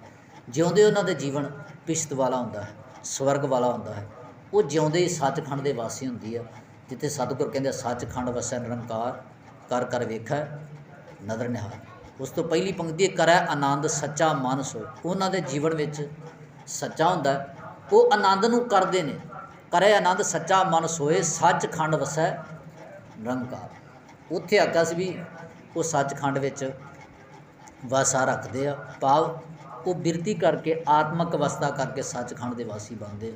ਜਿਉਂਦੇ ਉਹਨਾਂ ਦਾ ਜੀਵਨ ਪਿਸ਼ਤ ਵਾਲਾ ਹੁੰਦਾ ਹੈ। ਸਵਰਗ ਵਾਲਾ ਹੁੰਦਾ ਹੈ। ਉਹ ਜਿਉਂਦੇ ਹੀ ਸੱਚਖੰਡ ਦੇ ਵਾਸੀ ਹੁੰਦੀ ਆ ਜਿੱਥੇ ਸਤਿਗੁਰ ਕਹਿੰਦੇ ਆ, ਸੱਚਖੰਡ ਵਸੈ ਨਿਰੰਕਾਰ ਕਰ ਕਰ ਵੇਖੈ ਨਦਰ ਨਿਹਾਲ ਉਸ ਤੋਂ ਪਹਿਲੀ ਪੰਕਤੀ ਹੈ, ਕਰੈ ਆਨੰਦ ਸੱਚਾ ਮਨ ਸੋ। ਉਹਨਾਂ ਦੇ ਜੀਵਨ ਵਿੱਚ ਸੱਚਾ ਹੁੰਦਾ ਉਹ ਆਨੰਦ ਨੂੰ ਕਰਦੇ ਨੇ। ਕਰੈ ਆਨੰਦ ਸੱਚਾ ਮਨ ਸੋਏ ਸੱਚਖੰਡ ਵਸੈ ਨਿਰੰਕਾਰ। ਉੱਥੇ ਆਖਿਆ ਸੀ ਵੀ ਉਹ ਸੱਚਖੰਡ ਵਿੱਚ ਵਾਸਾ ਰੱਖਦੇ ਆ ਭਾਵ ਉਹ ਬਿਰਤੀ ਕਰਕੇ ਆਤਮਕ ਅਵਸਥਾ ਕਰਕੇ ਸੱਚਖੰਡ ਦੇ ਵਾਸੀ ਬਣਦੇ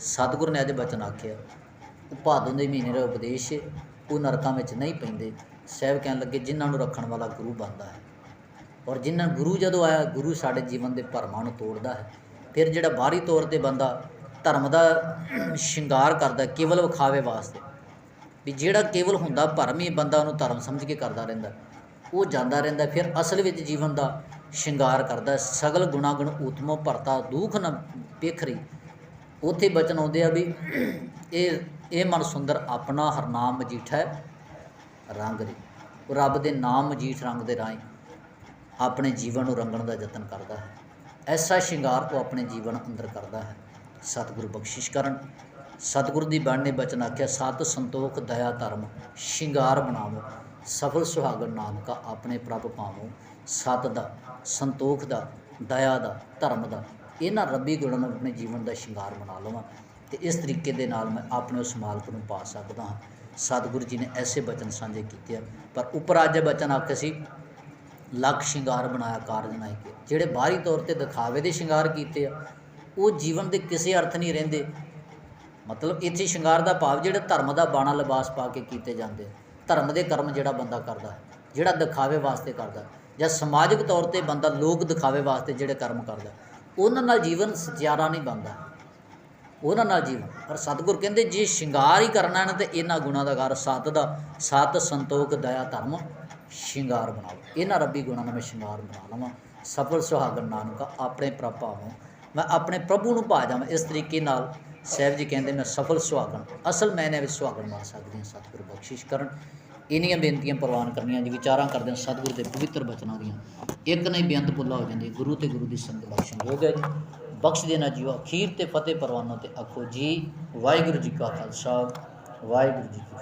ਸਤਿਗੁਰ ਨੇ ਅੱਜ ਬਚਨ ਆਖਿਆ ਉਹ ਭਾਦੋਂ ਦੇ ਮਹੀਨੇ ਦਾ ਉਪਦੇਸ਼ ਉਹ ਨਰਕਾਂ ਵਿੱਚ ਨਹੀਂ ਪੈਂਦੇ। ਸਾਹਿਬ ਕਹਿਣ ਲੱਗੇ, ਜਿਨ੍ਹਾਂ ਨੂੰ ਰੱਖਣ ਵਾਲਾ ਗੁਰੂ ਬਣਦਾ ਹੈ। ਔਰ ਜਿਨ੍ਹਾਂ ਗੁਰੂ ਜਦੋਂ ਆਇਆ, ਗੁਰੂ ਸਾਡੇ ਜੀਵਨ ਦੇ ਭਰਮਾਂ ਨੂੰ ਤੋੜਦਾ ਹੈ। ਫਿਰ ਜਿਹੜਾ ਬਾਹਰੀ ਤੌਰ ਤੇ ਬੰਦਾ ਧਰਮ ਦਾ ਸ਼ਿੰਗਾਰ ਕਰਦਾ, ਕੇਵਲ ਵਿਖਾਵੇ ਵਾਸਤੇ। ਵੀ ਜਿਹੜਾ ਕੇਵਲ ਹੁੰਦਾ ਭਰਮ ਹੀ, ਬੰਦਾ ਉਹਨੂੰ ਧਰਮ ਸਮਝ ਕੇ ਕਰਦਾ ਰਹਿੰਦਾ। ਉਹ ਜਾਂਦਾ ਰਹਿੰਦਾ, ਫਿਰ ਅਸਲ ਵਿੱਚ ਜੀਵਨ ਦਾ ਸ਼ਿੰਗਾਰ ਕਰਦਾ ਸਗਲ ਗੁਣਾ ਗੁਣ ਉਤਮੋ ਭਰਤਾ ਦੁਖ ਨ ਪੇਖਰੀ। ਉੱਥੇ ਬਚਨ ਆਉਂਦੇ ਆ ਵੀ ਇਹ ਇਹ ਮਨ ਸੁੰਦਰ ਆਪਣਾ ਹਰਨਾਮ ਮਜੀਠਾ ਰੰਗ ਦੇ। ਉਹ ਰੱਬ ਦੇ ਨਾਮ ਮਜੀਠ ਰੰਗ ਦੇ ਰਾਹੀਂ ਆਪਣੇ ਜੀਵਨ ਨੂੰ ਰੰਗਣ ਦਾ ਯਤਨ ਕਰਦਾ ਹੈ। ਐਸਾ ਸ਼ਿੰਗਾਰ ਉਹ ਆਪਣੇ ਜੀਵਨ ਅੰਦਰ ਕਰਦਾ ਹੈ। ਸਤਿਗੁਰੂ ਬਖਸ਼ਿਸ਼ ਕਰਨ। ਸਤਿਗੁਰੂ ਦੀ ਬਾਣੀ ਨੇ ਬਚਨ ਆਖਿਆ, ਸਤ ਸੰਤੋਖ ਦਇਆ ਧਰਮ, ਸ਼ਿੰਗਾਰ ਬਣਾਵੋ। ਸਫਲ ਸੁਹਾਗਣ ਨਾਨਕਾ ਆਪਣੇ ਪ੍ਰਭ ਪਾਵੋ। ਸਤ ਦਾ, ਸੰਤੋਖ ਦਾ, ਦਇਆ ਦਾ, ਧਰਮ ਦਾ, ਇਹਨਾਂ ਰੱਬੀ ਗੁਣਾਂ ਨੂੰ ਆਪਣੇ ਜੀਵਨ ਦਾ ਸ਼ਿੰਗਾਰ ਬਣਾ ਲਵਾਂ ਤੇ ਇਸ ਤਰੀਕੇ ਦੇ ਨਾਲ ਮੈਂ ਆਪਣੇ ਉਸ ਮਾਲਕ ਨੂੰ ਪਾ ਸਕਦਾ ਹਾਂ। ਸਤਿਗੁਰੂ ਜੀ ਨੇ ਐਸੇ ਬਚਨ ਸਾਂਝੇ ਕੀਤੇ ਆ, ਪਰ ਉੱਪਰ ਬਚਨ ਆਖੇ ਸੀ, ਲੱਖ ਸ਼ਿੰਗਾਰ ਬਣਾਇਆ ਕਾਰਜ ਨਹੀਂ ਕੇ ਜਿਹੜੇ ਬਾਹਰੀ ਤੌਰ ਤੇ ਦਿਖਾਵੇ ਦੇ ਸ਼ਿੰਗਾਰ ਕੀਤੇ ਆ, ਉਹ ਜੀਵਨ ਦੇ ਕਿਸੇ ਅਰਥ ਨਹੀਂ ਰਹਿੰਦੇ। ਮਤਲਬ ਇੱਥੇ ਸ਼ਿੰਗਾਰ ਦਾ ਭਾਵ ਜਿਹੜੇ ਧਰਮ ਦਾ ਬਾਣਾ ਲਿਬਾਸ ਪਾ ਕੇ ਕੀਤੇ ਜਾਂਦੇ ਧਰਮ ਦੇ ਕਰਮ ਜਿਹੜਾ ਬੰਦਾ ਕਰਦਾ, ਜਿਹੜਾ ਦਿਖਾਵੇ ਵਾਸਤੇ ਕਰਦਾ। ਜਾਂ ਸਮਾਜਿਕ ਤੌਰ ਤੇ ਬੰਦਾ ਲੋਕ ਦਿਖਾਵੇ ਵਾਸਤੇ ਜਿਹੜੇ ਕਰਮ ਕਰਦਾ। ਉਹਨਾਂ ਨਾਲ ਜੀਵਨ ਸਚਿਆਰਾ ਨਹੀਂ ਬਣਦਾ। ਉਹਨਾਂ ਨਾਲ ਜੀਵਨ। ਪਰ ਸਤਿਗੁਰ ਕਹਿੰਦੇ, ਜੇ ਸ਼ਿੰਗਾਰ ਹੀ ਕਰਨਾ ਹੈ ਨਾ, ਤੇ ਇਹਨਾਂ ਗੁਣਾਂ ਦਾ ਘਰ ਸਤ ਦਾ, ਸਤ ਸੰਤੋਖ, ਦਇਆ, ਧਰਮ, ਸ਼ਿੰਗਾਰ ਬਣਾਓ ਇਹਨਾਂ ਰੱਬੀ ਗੁਣਾਂ ਨਾਲ ਮੈਂ ਸ਼ਿੰਗਾਰ ਬਣਾ ਲਵਾਂ। ਸਫਲ ਸੁਹਾਗਣ ਨਾਨਕਾ, ਆਪਣੇ ਪ੍ਰਭ ਮੈਂ ਆਪਣੇ ਪ੍ਰਭੂ ਨੂੰ ਭਾ ਜਾਵਾਂ। ਇਸ ਤਰੀਕੇ ਨਾਲ ਸਾਹਿਬ ਜੀ ਕਹਿੰਦੇ, ਮੈਂ ਸਫਲ ਸੁਹਾਗਣ। ਅਸਲ ਮੈਨੇ ਵਿੱਚ ਸੁਹਾਗਣ ਬਣ ਸਕਦੀ ਹਾਂ। ਸਤਿਗੁਰੂ ਬਖਸ਼ਿਸ਼ ਕਰਨ। ਇਨੀਆਂ ਬੇਨਤੀਆਂ ਪ੍ਰਵਾਨ ਕਰਨੀਆਂ ਜੀ ਵਿਚਾਰਾਂ ਕਰਦੇ ਹਾਂ ਸਤਿਗੁਰੂ ਦੇ ਪਵਿੱਤਰ ਬਚਨਾਂ ਦੀਆਂ। ਇੱਕ ਨਹੀਂ ਬੇਅੰਤ ਪੁੱਲਾ ਹੋ ਜਾਂਦੀ ਗੁਰੂ ਤੇ ਗੁਰੂ ਦੀ ਸੰਗਤ ਬਖਸ਼ਣ ਯੋਗ ਹੈ ਜੀ। ਬਖਸ਼ ਦੇਣਾ ਜੀਓ ਅਖੀਰ ਤੇ ਫਤਿਹ ਪਰਵਾਨੋਂ ਤੇ ਆਖੋ ਜੀ ਵਾਹਿਗੁਰੂ ਜੀ ਕਾ ਖਾਲਸਾ ਵਾਹਿਗੁਰੂ ਜੀ ਕੀ